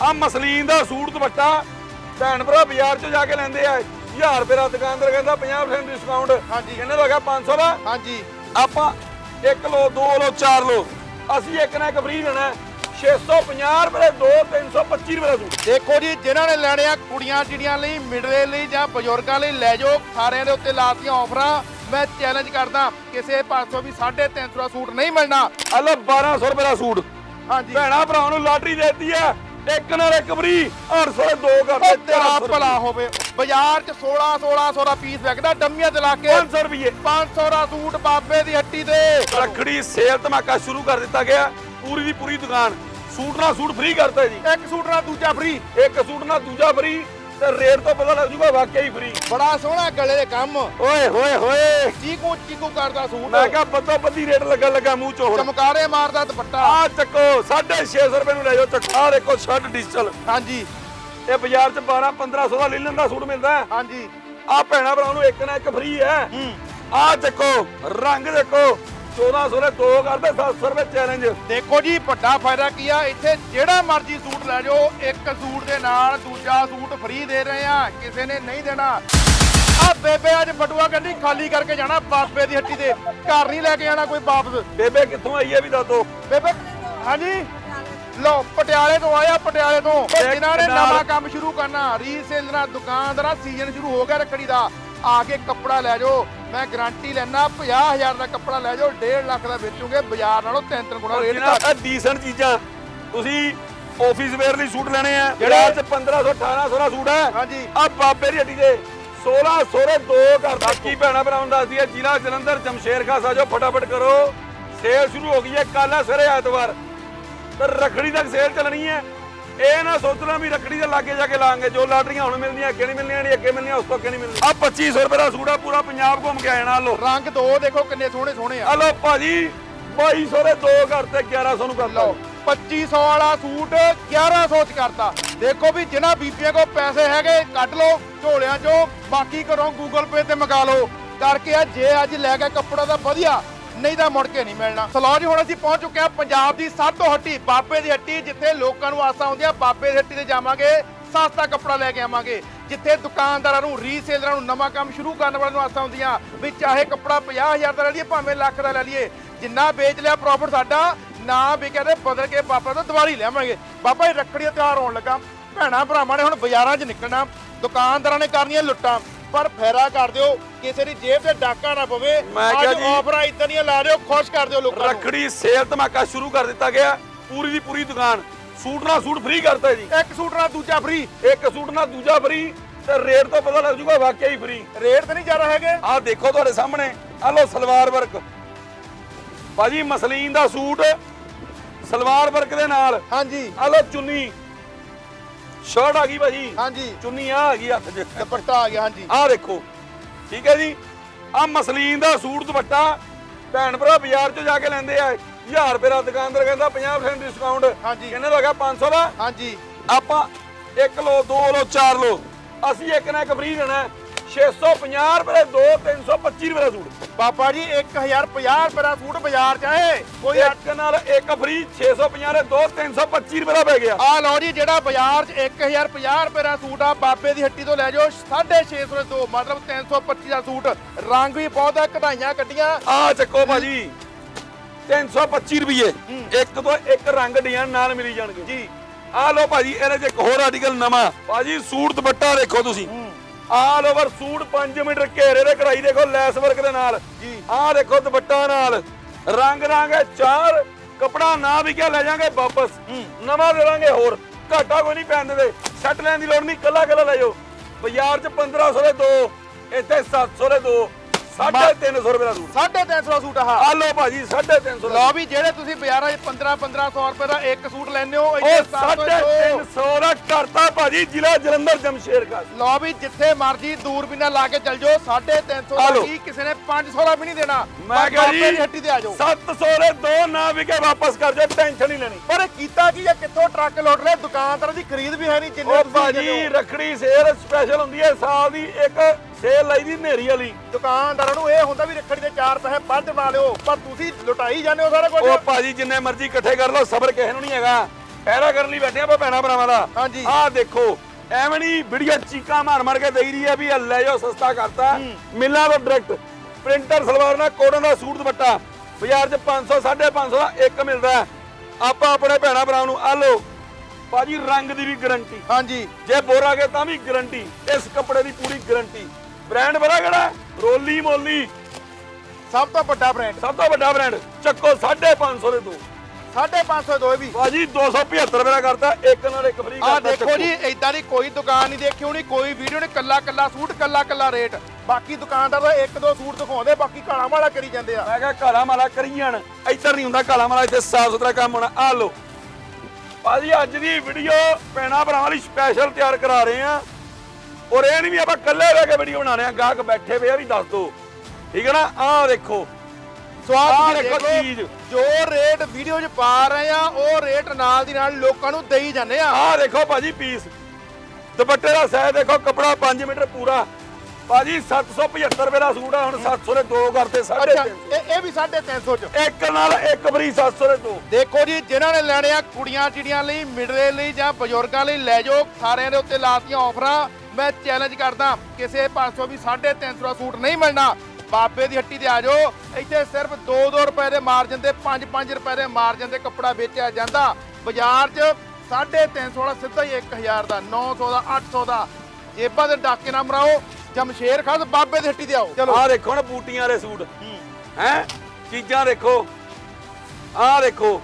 ਆ ਮਸਲੀਨ ਦਾ ਸੂਟ ਦੁਪੱਟਾ ਭੈਣ ਭਰਾ ਬਾਜ਼ਾਰ 'ਚ ਜਾ ਕੇ ਲੈਂਦੇ ਆ। 1000 ਰੁਪਏ ਦਾ ਦੁਕਾਨਦਾਰ ਕਹਿੰਦਾ 50% ਡਿਸਕਾਊਂਟ ਹਾਂਜੀ। ਕਿੰਨੇ ਦਾ ਹੋ ਗਿਆ 500 ਦਾ। ਹਾਂਜੀ। ਆਪਾਂ 1 ਲੋ 2 ਲੋ 4 ਲੋ ਅਸੀਂ ਇੱਕ ਨਾ ਇੱਕ ਫ੍ਰੀ ਦੇਣਾ। ਹੈ। 650 ਰੁਪਏ ਦੇ 2 325 ਰੁਪਏ ਦਾ ਸੂਟ। ਦੇਖੋ ਜੀ ਜਿਨ੍ਹਾਂ ਨੇ ਲੈਣੇ ਆ ਕੁੜੀਆਂ ਚਿੜੀਆਂ ਲਈ ਮਿਡਲੇ ਲਈ ਜਾਂ ਬਜ਼ੁਰਗਾਂ ਲਈ ਲੈ ਜਾਓ। ਸਾਰਿਆਂ ਦੇ ਉੱਤੇ ਲਾਤੀਆਂ ਆਫਰਾਂ। ਮੈਂ ਚੈਲੰਜ ਕਰਦਾ ਕਿਸੇ ਪਾਸੋਂ ਵੀ 350 ਦਾ ਸੂਟ ਨਹੀਂ ਮਿਲਣਾ। ਲਓ 1200 ਰੁਪਏ ਦਾ ਸੂਟ। ਹਾਂਜੀ। ਭੈਣਾ ਭਰਾਵਾਂ ਨੂੰ ਲਾਟਰੀ ਦੇਤੀ ਹੈ ਇੱਕ ਨਾਲ ਇੱਕ ਫ੍ਰੀ 800 ਦੇ ਦੋ ਕਰ ਉਹ ਤੇਰਾ ਭਲਾ ਹੋਵੇ ਬਾਜ਼ਾਰ 'ਚ 16 1600 ਦਾ ਪੀਸ ਵਿਕਦਾ ਡੰਮੀਆਂ ਤੇ ਲਾ ਕੇ। 500 ਰੁਪਏ 500 ਦਾ ਸੂਟ ਬਾਬੇ ਦੀ ਹੱਟੀ ਤੇ। ਰੱਖੜੀ ਸੇਲ ਧਮਾਕਾ ਸ਼ੁਰੂ ਕਰ ਦਿੱਤਾ ਗਿਆ। ਪੂਰੀ ਦੀ ਪੂਰੀ ਦੁਕਾਨ। ਸੂਟ ਨਾਲ ਸੂਟ ਫ੍ਰੀ ਕਰਤਾ ਜੀ। ਇੱਕ ਸੂਟ ਨਾਲ ਦੂਜਾ ਫ੍ਰੀ ਇੱਕ ਸੂਟ ਨਾਲ ਦੂਜਾ ਫ੍ਰੀ ਤੇ ਰੇਟ ਤੋਂ ਪਤਾ ਲੱਗ ਜੂਗਾ ਵਾਕਿਆ ਹੀ ਫ੍ਰੀ ਬੜਾ ਸੋਹਣਾ ਗਲੇ ਦੇ ਕੰਮ। ਓਏ ਹੋਏ ਹੋਏ। ਚੀਕੂ ਚੀਕੂ ਕਰਦਾ ਸੂਟ। ਮੈਂ ਕਿਹਾ ਬੱਦੋ ਬੱਦੀ ਰੇਟ ਲੱਗਣ ਲੱਗਾ ਮੂੰਹ ਚੋਂ ਹੁਣ। ਚਮਕਾਰੇ ਮਾਰਦਾ ਦੁਪੱਟਾ। ਆ ਚੱਕੋ 650 ਰੁਪਏ ਨੂੰ ਲੈ ਜਾਓ ਚੱਕੋ। ਦੇਖੋ ਸ਼ਰਟ ਡਿਜੀਟਲ ਹਾਂਜੀ। ਇਹ ਬਾਜ਼ਾਰ 'ਚ 12 1500 ਦਾ ਲੀਲਨ ਦਾ ਸੂਟ ਮਿਲਦਾ। ਹੈ ਹਾਂਜੀ। ਆ ਭੈਣਾ ਭਰਾਵਾਂ ਨੂੰ ਇੱਕ ਨਾ ਇੱਕ ਫ੍ਰੀ ਹੈ। ਹੂੰ। ਆ ਚੱਕੋ ਰੰਗ ਦੇਖੋ। 1400 ਦੇ ਦੋ ਕਰਦੇ 700 ਰੁਪਏ ਚੈਲੰਜ ਦੇਖੋ ਜੀ ਵੱਡਾ ਫਾਇਦਾ ਕੀ ਆ? ਇੱਥੇ ਜਿਹੜਾ ਮਰਜ਼ੀ ਸੂਟ ਲੈ ਜਾਓ ਇੱਕ ਸੂਟ ਦੇ ਨਾਲ ਦੂਜਾ ਸੂਟ ਫ੍ਰੀ ਦੇ ਰਹੇ ਆ ਕਿਸੇ ਨੇ ਨਹੀਂ ਦੇਣਾ। ਆ ਬੇਬੇ ਅੱਜ ਬਟੂਆ ਗੱਡੀ ਖਾਲੀ ਕਰਕੇ ਜਾਣਾ ਬਾਬੇ ਦੀ ਹੱਟੀ ਤੇ। ਘਰ ਨਹੀਂ ਲੈ ਕੇ ਜਾਣਾ ਕੋਈ ਵਾਪਸ। ਬੇਬੇ ਕਿੱਥੋਂ ਆਈ ਹੈ ਵੀ ਦੱਸੋ? ਬੇਬੇ ਹਾਂਜੀ? ਲੋ ਪਟਿਆਲੇ ਤੋਂ ਆਇਆ ਪਟਿਆਲੇ ਤੋਂ। ਜਿਨ੍ਹਾਂ ਨੇ ਨਵਾਂ ਕੰਮ ਸ਼ੁਰੂ ਕਰਨਾ ਰੀਸੇਲਰਾਂ ਦੁਕਾਨਦਾਰਾਂ ਸੀਜ਼ਨ ਸ਼ੁਰੂ ਹੋ ਗਿਆ ਰੱਖੜੀ ਦਾ। ਆ ਕੇ ਕੱਪੜਾ ਲੈ ਜਾਓ। ਮੈਂ ਗਾਰੰਟੀ ਲੈਣਾ 50000 ਦਾ ਕੱਪੜਾ ਲੈ ਜਾਓ 1.5 ਲੱਖ ਦਾ ਵੇਚੋਗੇ ਬਾਜ਼ਾਰ ਨਾਲੋਂ ਤਿੰਨ ਤਿੰਨ ਗੁਣਾ ਰੇਟ ਘੱਟ। ਜਿਹੜਾ ਡੀਸੈਂਟ ਚੀਜ਼ਾਂ। ਤੁਸੀਂ ਆਫਿਸ ਵੇਅਰ ਲਈ ਸੂਟ ਲੈਣੇ ਆ। ਜਿਹੜੇ- ਚ 1500 1800 ਦਾ ਸੂਟ ਹੈ। ਹਾਂਜੀ। ਆ ਬਾਬੇ ਦੀ ਹੱਡੀ ਦੇ 1600 ਦੇ ਦੋ ਘਰ ਦਾ। ਕੀ ਭੈਣਾ ਭਰਾਵਾਂ ਦੱਸਦੀ ਹੈ ਜ਼ਿਲ੍ਹਾ ਜਲੰਧਰ ਜਮਸ਼ੇਰ ਖਾਸ ਆ ਜਾਓ ਫਟਾਫਟ ਕਰੋ। ਸੇਲ ਸ਼ੁਰੂ ਹੋ ਗਈ ਹੈ ਕੱਲ ਸਰੇ ਐਤਵਾਰ। ਤੇ ਰਖੜੀ ਤੱਕ ਸੇਲ ਚੱਲਣੀ ਹੈ। ਇਹ ਨਾ ਸੋਚਣਾ ਵੀ ਰਖੜੀ ਦੇ ਲਾਗੇ ਜਾ ਕੇ ਲਾਂਗੇ ਜੋ ਲਾਟਰੀਆਂ ਹੁਣ ਮਿਲਦੀਆਂ ਅੱਗੇ ਨਹੀਂ ਮਿਲਣੀਆਂ ਨਹੀਂ ਅੱਗੇ ਮਿਲਣੀਆਂ ਉਸ ਤੋਂ ਅੱਗੇ ਨਹੀਂ ਮਿਲਣੀਆਂ। ਆ 2500 ਰੁਪਏ ਦਾ ਸੂਟ ਆ ਪੂਰਾ ਪੰਜਾਬ ਘੁੰਮ ਕੇ ਆ ਜਾਣਾ ਲੋ ਰੰਗ ਦੋ ਦੇਖੋ ਕਿੰਨੇ ਸੋਹਣੇ ਸੋਹਣੇ ਆ। ਲੋ ਭਾਜੀ 2200 ਦੇ ਦੋ ਘਰ ਤੇ 1100 ਨੂੰ ਕਰ ਲਓ ਲਓ 2500 ਵਾਲਾ ਸੂਟ 1100 ਚ ਕਰਤਾ। ਦੇਖੋ ਵੀ ਜਿਨ੍ਹਾਂ ਬੀਬੀਆਂ ਕੋਲ ਪੈਸੇ ਹੈਗੇ ਕੱਢ ਲਓ ਝੋਲਿਆਂ ਚੋਂ। ਬਾਕੀ ਘਰੋਂ ਗੂਗਲ ਪੇ ਤੇ ਮੰਗਾ ਲਓ। ਕਰਕੇ ਆ ਜੇ ਅੱਜ ਲੈ ਕੇ ਕੱਪੜਾ ਤਾਂ ਵਧੀਆ। ਨਹੀਂ ਤਾਂ ਮੁੜ ਕੇ ਨਹੀਂ ਮਿਲਣਾ। ਸਲੋ ਜੀ, ਹੁਣ ਅਸੀਂ ਪਹੁੰਚ ਚੁੱਕੇ ਹਾਂ ਪੰਜਾਬ ਦੀ ਸਭ ਤੋਂ ਹੱਟੀ, ਬਾਬੇ ਦੀ ਹੱਟੀ, ਜਿੱਥੇ ਲੋਕਾਂ ਨੂੰ ਆਸਾਂ ਹੁੰਦੀਆਂ। ਬਾਬੇ ਦੀ ਹੱਟੀ ਤੇ ਜਾਵਾਂਗੇ, ਸਸਤਾ ਕੱਪੜਾ ਲੈ ਕੇ ਆਵਾਂਗੇ। ਜਿੱਥੇ ਦੁਕਾਨਦਾਰਾਂ ਨੂੰ ਰੀਸੇਲਰਾਂ ਨੂੰ ਨਵਾਂ ਕੰਮ ਸ਼ੁਰੂ ਕਰਨ ਵਾਲਿਆਂ ਨੂੰ ਆਸਾਂ ਹੁੰਦੀਆਂ। ਵੀ ਚਾਹੇ ਕੱਪੜਾ 50000 ਦਾ ਲੈ ਲਈਏ, ਭਾਵੇਂ ਲੱਖ ਦਾ ਲੈ ਲਈਏ। ਜਿੰਨਾ ਵੇਚ ਲਿਆ ਪ੍ਰੋਫਿਟ ਸਾਡਾ, ਨਾ ਵਿਕਿਆ ਤੇ ਬਦਲ ਕੇ ਬਾਬਾ ਤੋਂ ਦਿਵਾਲੀ ਲਿਆਵਾਂਗੇ ਬਾਬਾ ਜੀ, ਰੱਖੜੀ ਦਾ ਤਿਉਹਾਰ ਆਉਣ ਲੱਗਾ। ਭੈਣਾ, ਭਰਾਵਾਂ ਨੇ ਹੁਣ ਬਾਜ਼ਾਰਾਂ 'ਚ ਨਿਕਲਣਾ। ਦੁਕਾਨਦਾਰਾਂ ਨੇ ਕਰਨੀਆਂ ਲੁੱਟਾਂ। ਪਰ ਫੇਰਾ ਕਰ ਦਿਓ ਕਿਸੇ ਦੀ ਜੇਬ ਤੇ ਡਾਕਾ ਨਾ ਪਵੇ। ਮੈਂ ਕਿਹਾ ਅੱਜ ਜੀ- ਆਫਰਾਂ ਇਦਾਂ ਦੀਆਂ ਲਾ ਦਿਓ ਖੁਸ਼ ਕਰ ਦਿਓ ਲੋਕਾਂ ਨੂੰ। ਰਖੜੀ ਸੇਲ ਧਮਾਕਾ ਸ਼ੁਰੂ ਕਰ ਦਿੱਤਾ ਗਿਆ ਪੂਰੀ ਦੀ ਪੂਰੀ ਦੁਕਾਨ। ਸੂਟ ਨਾਲ ਸੂਟ ਫ੍ਰੀ ਕਰਤਾ ਜੀ। ਇੱਕ ਸੂਟ ਨਾਲ ਦੂਜਾ ਫ੍ਰੀ ਇੱਕ ਸੂਟ ਨਾਲ ਦੂਜਾ ਫ੍ਰੀ ਤੇ ਰੇਟ ਤੋਂ ਪਤਾ ਲੱਗ ਜੂਗਾ ਵਾਕਿਆ ਹੀ ਫ੍ਰੀ ਰੇਟ ਤੇ ਨਹੀਂ ਜ਼ਿਆਦਾ ਹੈਗੇ। ਆਹ ਦੇਖੋ ਤੁਹਾਡੇ ਸਾਹਮਣੇ। ਆ ਲੋ ਸਲਵਾਰ ਵਰਕ ਬਾਜੀ ਮਸਲੀਨ ਦਾ ਸੂਟ ਸਲਵਾਰ ਵਰਕ ਦੇ ਨਾਲ। ਹਾਂਜੀ। ਆ ਲੋ ਚੁੰਨੀ। ਸ਼ਰਟ ਆ ਗਈ ਬਾਜੀ ਹਾਂਜੀ। ਚੁੰਨੀ ਆ ਆ ਗਈ ਹੱਥ 'ਚ। ਦੁਪੱਟਾ ਆ ਗਿਆ ਹਾਂਜੀ। ਆਹ ਦੇਖੋ ਠੀਕ ਹੈ ਜੀ? ਆ ਮਸਲੀਨ ਦਾ ਸੂਟ ਦੁਪੱਟਾ ਭੈਣ ਭਰਾ ਬਾਜ਼ਾਰ 'ਚ ਜਾ ਕੇ ਲੈਂਦੇ ਆ। 1000 ਰੁਪਏ ਦਾ ਦੁਕਾਨਦਾਰ ਕਹਿੰਦਾ 50% ਡਿਸਕਾਊਂਟ ਹਾਂਜੀ। ਕਿੰਨੇ ਦਾ ਹੋ ਗਿਆ 500 ਦਾ? ਹਾਂਜੀ। ਆਪਾਂ ਇੱਕ ਲੋ ਦੋ ਲੋ ਚਾਰ ਲੋ ਅਸੀਂ ਇੱਕ ਨਾ ਇੱਕ ਫ੍ਰੀ ਦੇਣਾ। ਹੈ। 650 ਰੁਪਏ ਦੇ ਦੋ 325 ਰੁਪਏ ਦਾ ਸੂਟ। ਬਾਬਾ ਜੀ 1050 ਰੁਪਏ ਦਾ ਸੂਟ ਬਾਜ਼ਾਰ 'ਚ ਆਏ। ਕੋਈ ਇੱਕ ਨਾਲ ਇੱਕ ਫ੍ਰੀ 650 ਦੇ ਦੋ 325 ਰੁਪਏ ਦਾ ਪੈ ਗਿਆ। ਆ ਲਓ ਜੀ ਜਿਹੜਾ ਬਾਜ਼ਾਰ 'ਚ 1050 ਰੁਪਏ ਦਾ ਸੂਟ ਆ ਬਾਬੇ ਦੀ ਹੱਟੀ ਤੋਂ ਲੈ ਜਾਓ 650 ਦੇ ਦੋ ਮਤਲਬ 325 ਦਾ ਸੂਟ। ਰੰਗ ਵੀ ਬਹੁਤ ਆ ਕਢਾਈਆਂ ਕੱਢੀਆਂ। ਆ ਚੱਕੋ ਭਾਜੀ 325 ਰੁਪਏ ਇੱਕ ਤੋਂ ਇੱਕ ਰੰਗ ਡਿਜ਼ਾਈਨ ਨਾਲ ਮਿਲੀ ਜਾਣਗੇ। ਜੀ। ਆ ਲੋ ਭਾਜੀ ਇਹਦੇ 'ਚ ਇੱਕ ਹੋਰ ਆਰਟੀਕਲ ਨਵਾਂ। ਭਾਜੀ ਸੂਟ ਦੁਪੱਟਾ ਦੇਖੋ ਤੁਸੀਂ। ਆਲ ਓਵਰ ਸੂਟ 5 ਮੀਟਰ ਘੇਰੇ ਦੇ ਕਢਾਈ ਦੇਖੋ ਲੈਸ ਵਰਕ ਦੇ ਨਾਲ। ਜੀ। ਆਹ ਦੇਖੋ ਦੁਪੱਟਾ ਨਾਲ। ਰੰਗ ਰੰਗ ਹੈ ਚਾਰ ਕਪੜਾ ਨਾ ਵੀ ਕਿਆ ਲੈ ਜਾਾਂਗੇ ਵਾਪਸ। ਨਵਾਂ ਦੇ ਦਾਂਗੇ ਹੋਰ। ਘਾਟਾ ਕੋਈ ਨਹੀਂ ਪੈਣ ਦਿੰਦੇ। ਸੈੱਟ ਲੈਣ ਦੀ ਲੋੜ ਨਹੀਂ ਕੱਲਾ ਕੱਲਾ ਲੈ ਜਾਓ। ਬਾਜ਼ਾਰ 'ਚ 1500 ਦੇ ਦੋ ਇੱਥੇ 700 ਦੇ ਦੋ। 350 ਰੁਪਏ ਦਾ ਸੂਟ। 350 ਦਾ ਸੂਟ ਆ ਆ ਲੋ ਭਾਜੀ 350 ਦਾ ਲਓ ਵੀ ਜਿਹੜੇ ਤੁਸੀਂ ਬਾਜ਼ਾਰਾਂ 'ਚ 15 1500 ਰੁਪਏ ਦਾ ਇੱਕ ਸੂਟ ਲੈਂਦੇ ਹੋ ਉਹ ਇੱਥੇ 700 350 ਦਾ ਕਰਤਾ ਭਾਜੀ ਜ਼ਿਲ੍ਹਾ ਜਲੰਧਰ ਜਮਸ਼ੇਰ ਕਾ ਲਓ ਵੀ ਜਿੱਥੇ ਮਰਜ਼ੀ ਦੂਰਬੀਨਾਂ ਲਾ ਕੇ ਚੱਲ ਜਾਓ 350 ਆ ਦਾ ਲਓ। ਕੀ ਕਿਸੇ ਨੇ 500 ਦਾ ਵੀ ਨਹੀਂ ਦੇਣਾ। ਮੈਂ ਦੀ ਜੀ ਹੱਟੀ ਤੇ ਆ ਜਾਓ। 700 ਦੇ ਦੋ ਨਾ ਵਿਕੇ ਵਾਪਸ ਕਰ ਜਾਓ ਟੈਨਸ਼ਨ ਨਹੀਂ ਲੈਣੀ। ਪਰ ਕੀਤਾ ਕੀ ਹੈ ਕਿੱਥੋਂ ਟਰੱਕ ਲੁੱਟ ਰਹੇ? ਦੁਕਾਨਦਾਰਾਂ ਦੀ ਖਰੀਦ ਵੀ ਹੈ ਨਹੀਂ ਜਿੰਨੇ ਭਾਜੀ। ਰਖੜੀ ਸੇਲ ਸਪੈਸ਼ਲ ਹੁੰਦੀ ਹੈ ਸਾਲ ਦੀ ਇੱਕ ਸੇਲ ਲਾਈ ਦੀ ਹਨੇਰੀ ਵਾਲੀ। ਦੁਕਾਨਦਾਰਾਂ ਨੂੰ ਇਹ ਹੁੰਦਾ ਵੀ ਰੱਖੜੀ ਦੇ ਚਾਰ ਪੈਸੇ ਵੱਧ ਬਣਾ ਲਿਓ ਪਰ ਤੁਸੀਂ ਲੁਟਾਈ ਜਾਂਦੇ ਹੋ ਸਾਰਾ ਕੁਝ ਉਹ ਭਾਜੀ ਜਿੰਨੇ ਮਰਜ਼ੀ ਇਕੱਠੇ ਕਰ ਲਓ ਸਬਰ ਕਿਸੇ ਨੂੰ ਨਹੀਂ ਹੈਗਾ। ਪਹਿਰਾ ਕਰਨ ਲਈ ਬੈਠੇ ਆਪਾਂ ਭੈਣਾ ਭਰਾਵਾਂ ਦਾ। ਹਾਂਜੀ। ਆਹ ਦੇਖੋ ਐਵੇਂ ਨਹੀਂ ਵੀਡੀਓ ਚੀਕਾਂ ਮਾਰ ਮਾਰ ਕੇ ਦੇਈ ਰਹੀ ਹੈ ਵੀ ਇਹ ਲੈ ਜਾਓ ਸਸਤਾ ਕਰਤਾ। ਮਿਲਾਂ ਤੋਂ ਡਾਇਰੈਕਟ ਪ੍ਰਿੰਟਰ ਸਲਵਾਰ ਨਾਲ ਕੋਟਨ ਦਾ ਸੂਟ ਦੁਪੱਟਾ। ਬਾਜ਼ਾਰ 'ਚ 500 550 ਦਾ ਇੱਕ ਮਿਲਦਾ। ਆਪਾਂ ਆਪਣੇ ਭੈਣਾ ਭਰਾਵਾਂ ਨੂੰ ਆ ਲਓ ਬਾਜੀ ਰੰਗ ਦੀ ਵੀ ਗਾਰੰਟੀ ਹਾਂਜੀ। ਜੇ ਬੋਰਾ ਤਾਂ ਵੀ ਗਾਰੰਟੀ ਇਸ ਕੱਪੜੇ ਦੀ ਪੂਰੀ ਗਾਰੰਟੀ ਬ੍ਰਾਂਡ ਬੜਾ ਕਿਹੜਾ? ਰੋਲੀ ਮੋਲੀ। ਸਭ ਤੋਂ ਵੱਡਾ ਬ੍ਰਾਂਡ। ਸਭ ਤੋਂ ਵੱਡਾ ਬ੍ਰਾਂਡ। ਚੱਕੋ 550 ਦੇ ਦੋ। 550 ਦੋ ਵੀ। ਬਾਜੀ 275 ਰੁਪਏ ਦਾ ਕਰਤਾ ਇੱਕ ਨਾਲ ਇੱਕ ਫ੍ਰੀ ਆ ਦੇਖੋ। ਜੀ ਇਦਾਂ ਦੀ ਕੋਈ ਦੁਕਾਨ ਨਹੀਂ ਦੇਖੀ ਹੋਣੀ ਕੋਈ ਵੀਡੀਓ ਨਹੀਂ ਕੱਲਾ ਕੱਲਾ ਸੂਟ ਕੱਲਾ ਕੱਲਾ ਰੇਟ ਬਾਕੀ ਦੁਕਾਨਦਾਰ ਤਾਂ ਇੱਕ ਦੋ ਸੂਟ ਦਿਖਾਉਂਦੇ ਬਾਕੀ ਕਾਲਾ ਮਾਲਾ ਕਰੀ ਜਾਂਦੇ ਆ। ਮੈਂ ਕਿਹਾ ਕਾਲਾ ਮਾਲਾ ਕਰੀ ਜਾਣ ਇੱਧਰ ਨਹੀਂ ਹੁੰਦਾ ਕਾਲਾ ਮਾਲਾ ਇੱਥੇ ਸਾਫ਼ ਸੁਥਰਾ ਕੰਮ ਹੋਣਾ। ਆ ਲਓ। ਭਾਜੀ ਅੱਜ ਦੀ ਵੀਡੀਓ ਪੈਣਾ ਭਰਾਵਾਂ ਲਈ ਸਪੈਸ਼ਲ ਤਿਆਰ ਕਰਾ ਰਹੇ ਆ। ਔਰ ਇਹ ਨਹੀਂ ਵੀ ਆਪਾਂ ਇਕੱਲੇ ਰਹਿ ਕੇ ਵੀਡੀਓ ਬਣਾ ਰਹੇ ਆ ਗਾਹਕ ਬੈਠੇ ਵੇ ਆ ਵੀ ਦੱਸ ਦੋ। ਠੀਕ ਹੈ ਨਾ? ਆਹ ਦੇਖੋ। ਸਵਾਦ ਦੇਖੋ ਚੀਜ਼। ਜੋ ਰੇਟ ਵੀਡੀਓ 'ਚ ਪਾ ਰਹੇ ਆ ਉਹ ਰੇਟ ਨਾਲ ਦੀ ਨਾਲ ਲੋਕਾਂ ਨੂੰ ਦੇਈ ਜਾਂਦੇ ਆ। ਆਹ ਦੇਖੋ ਭਾਜੀ ਪੀਸ। ਦੁਪੱਟੇ ਦਾ ਸਾਈਜ਼ ਦੇਖੋ ਕਪੜਾ 5 ਮੀਟਰ ਪੂਰਾ। ਭਾਜੀ 775 ਰੁਪਏ ਦਾ ਸੂਟ ਆ ਹੁਣ 700 ਦੇ ਦੋ ਕਰਤੇ ਅੱਛਾ 350 ਇਹ ਇਹ ਵੀ 350 ਚ। ਇੱਕ ਨਾਲ ਇੱਕ ਫਰੀ 700 ਦੇ ਦੋ। ਦੇਖੋ ਜੀ ਜਿਨ੍ਹਾਂ ਨੇ ਲੈਣੇ ਆ ਕੁੜੀਆਂ ਚਿੜੀਆਂ ਲਈ ਮਿਡਲੇ ਲਈ ਜਾਂ ਬਜ਼ੁਰਗਾਂ ਲਈ ਲੈ ਜਾਓ ਸਾਰਿਆਂ ਦੇ ਉੱਤੇ ਲਾਤੀਆਂ ਆਫਰਾਂ। ਮੈਂ ਚੈਲੰਜ ਕਰਦਾ ਕਿਸੇ 500 ਵੀ 350 ਦਾ ਸੂਟ ਨਹੀਂ ਮਿਲਣਾ। ਬਾਬੇ ਦੀ ਹੱਟੀ ਤੇ ਆ ਜਾਓ। ਇੱਥੇ ਸਿਰਫ 2-2 ਰੁਪਏ ਦੇ ਮਾਰਜਨ ਤੇ 5-5 ਰੁਪਏ ਦੇ ਮਾਰਜਨ ਤੇ ਕੱਪੜਾ ਵੇਚਿਆ ਜਾਂਦਾ। ਬਾਜ਼ਾਰ 'ਚ 350 ਵਾਲਾ ਸਿੱਧਾ ਹੀ 1000 ਦਾ 900 ਦਾ 800 ਦਾ। ਜੇਬਾਂ ਦੇ ਡਾਕੇ ਨਾ ਮਰਾਓ ਜਮਸ਼ੇਰ ਖਾਨ ਬਾਬੇ ਦੀ ਹੱਟੀ ਤੇ ਆਓ। ਚਲੋ। ਆਹ ਦੇਖੋ ਨਾ ਬੂਟੀਆਂ ਵਾਲੇ ਸੂਟ। ਹੈ? ਚੀਜ਼ਾਂ ਦੇਖੋ। ਆਹ ਦੇਖੋ।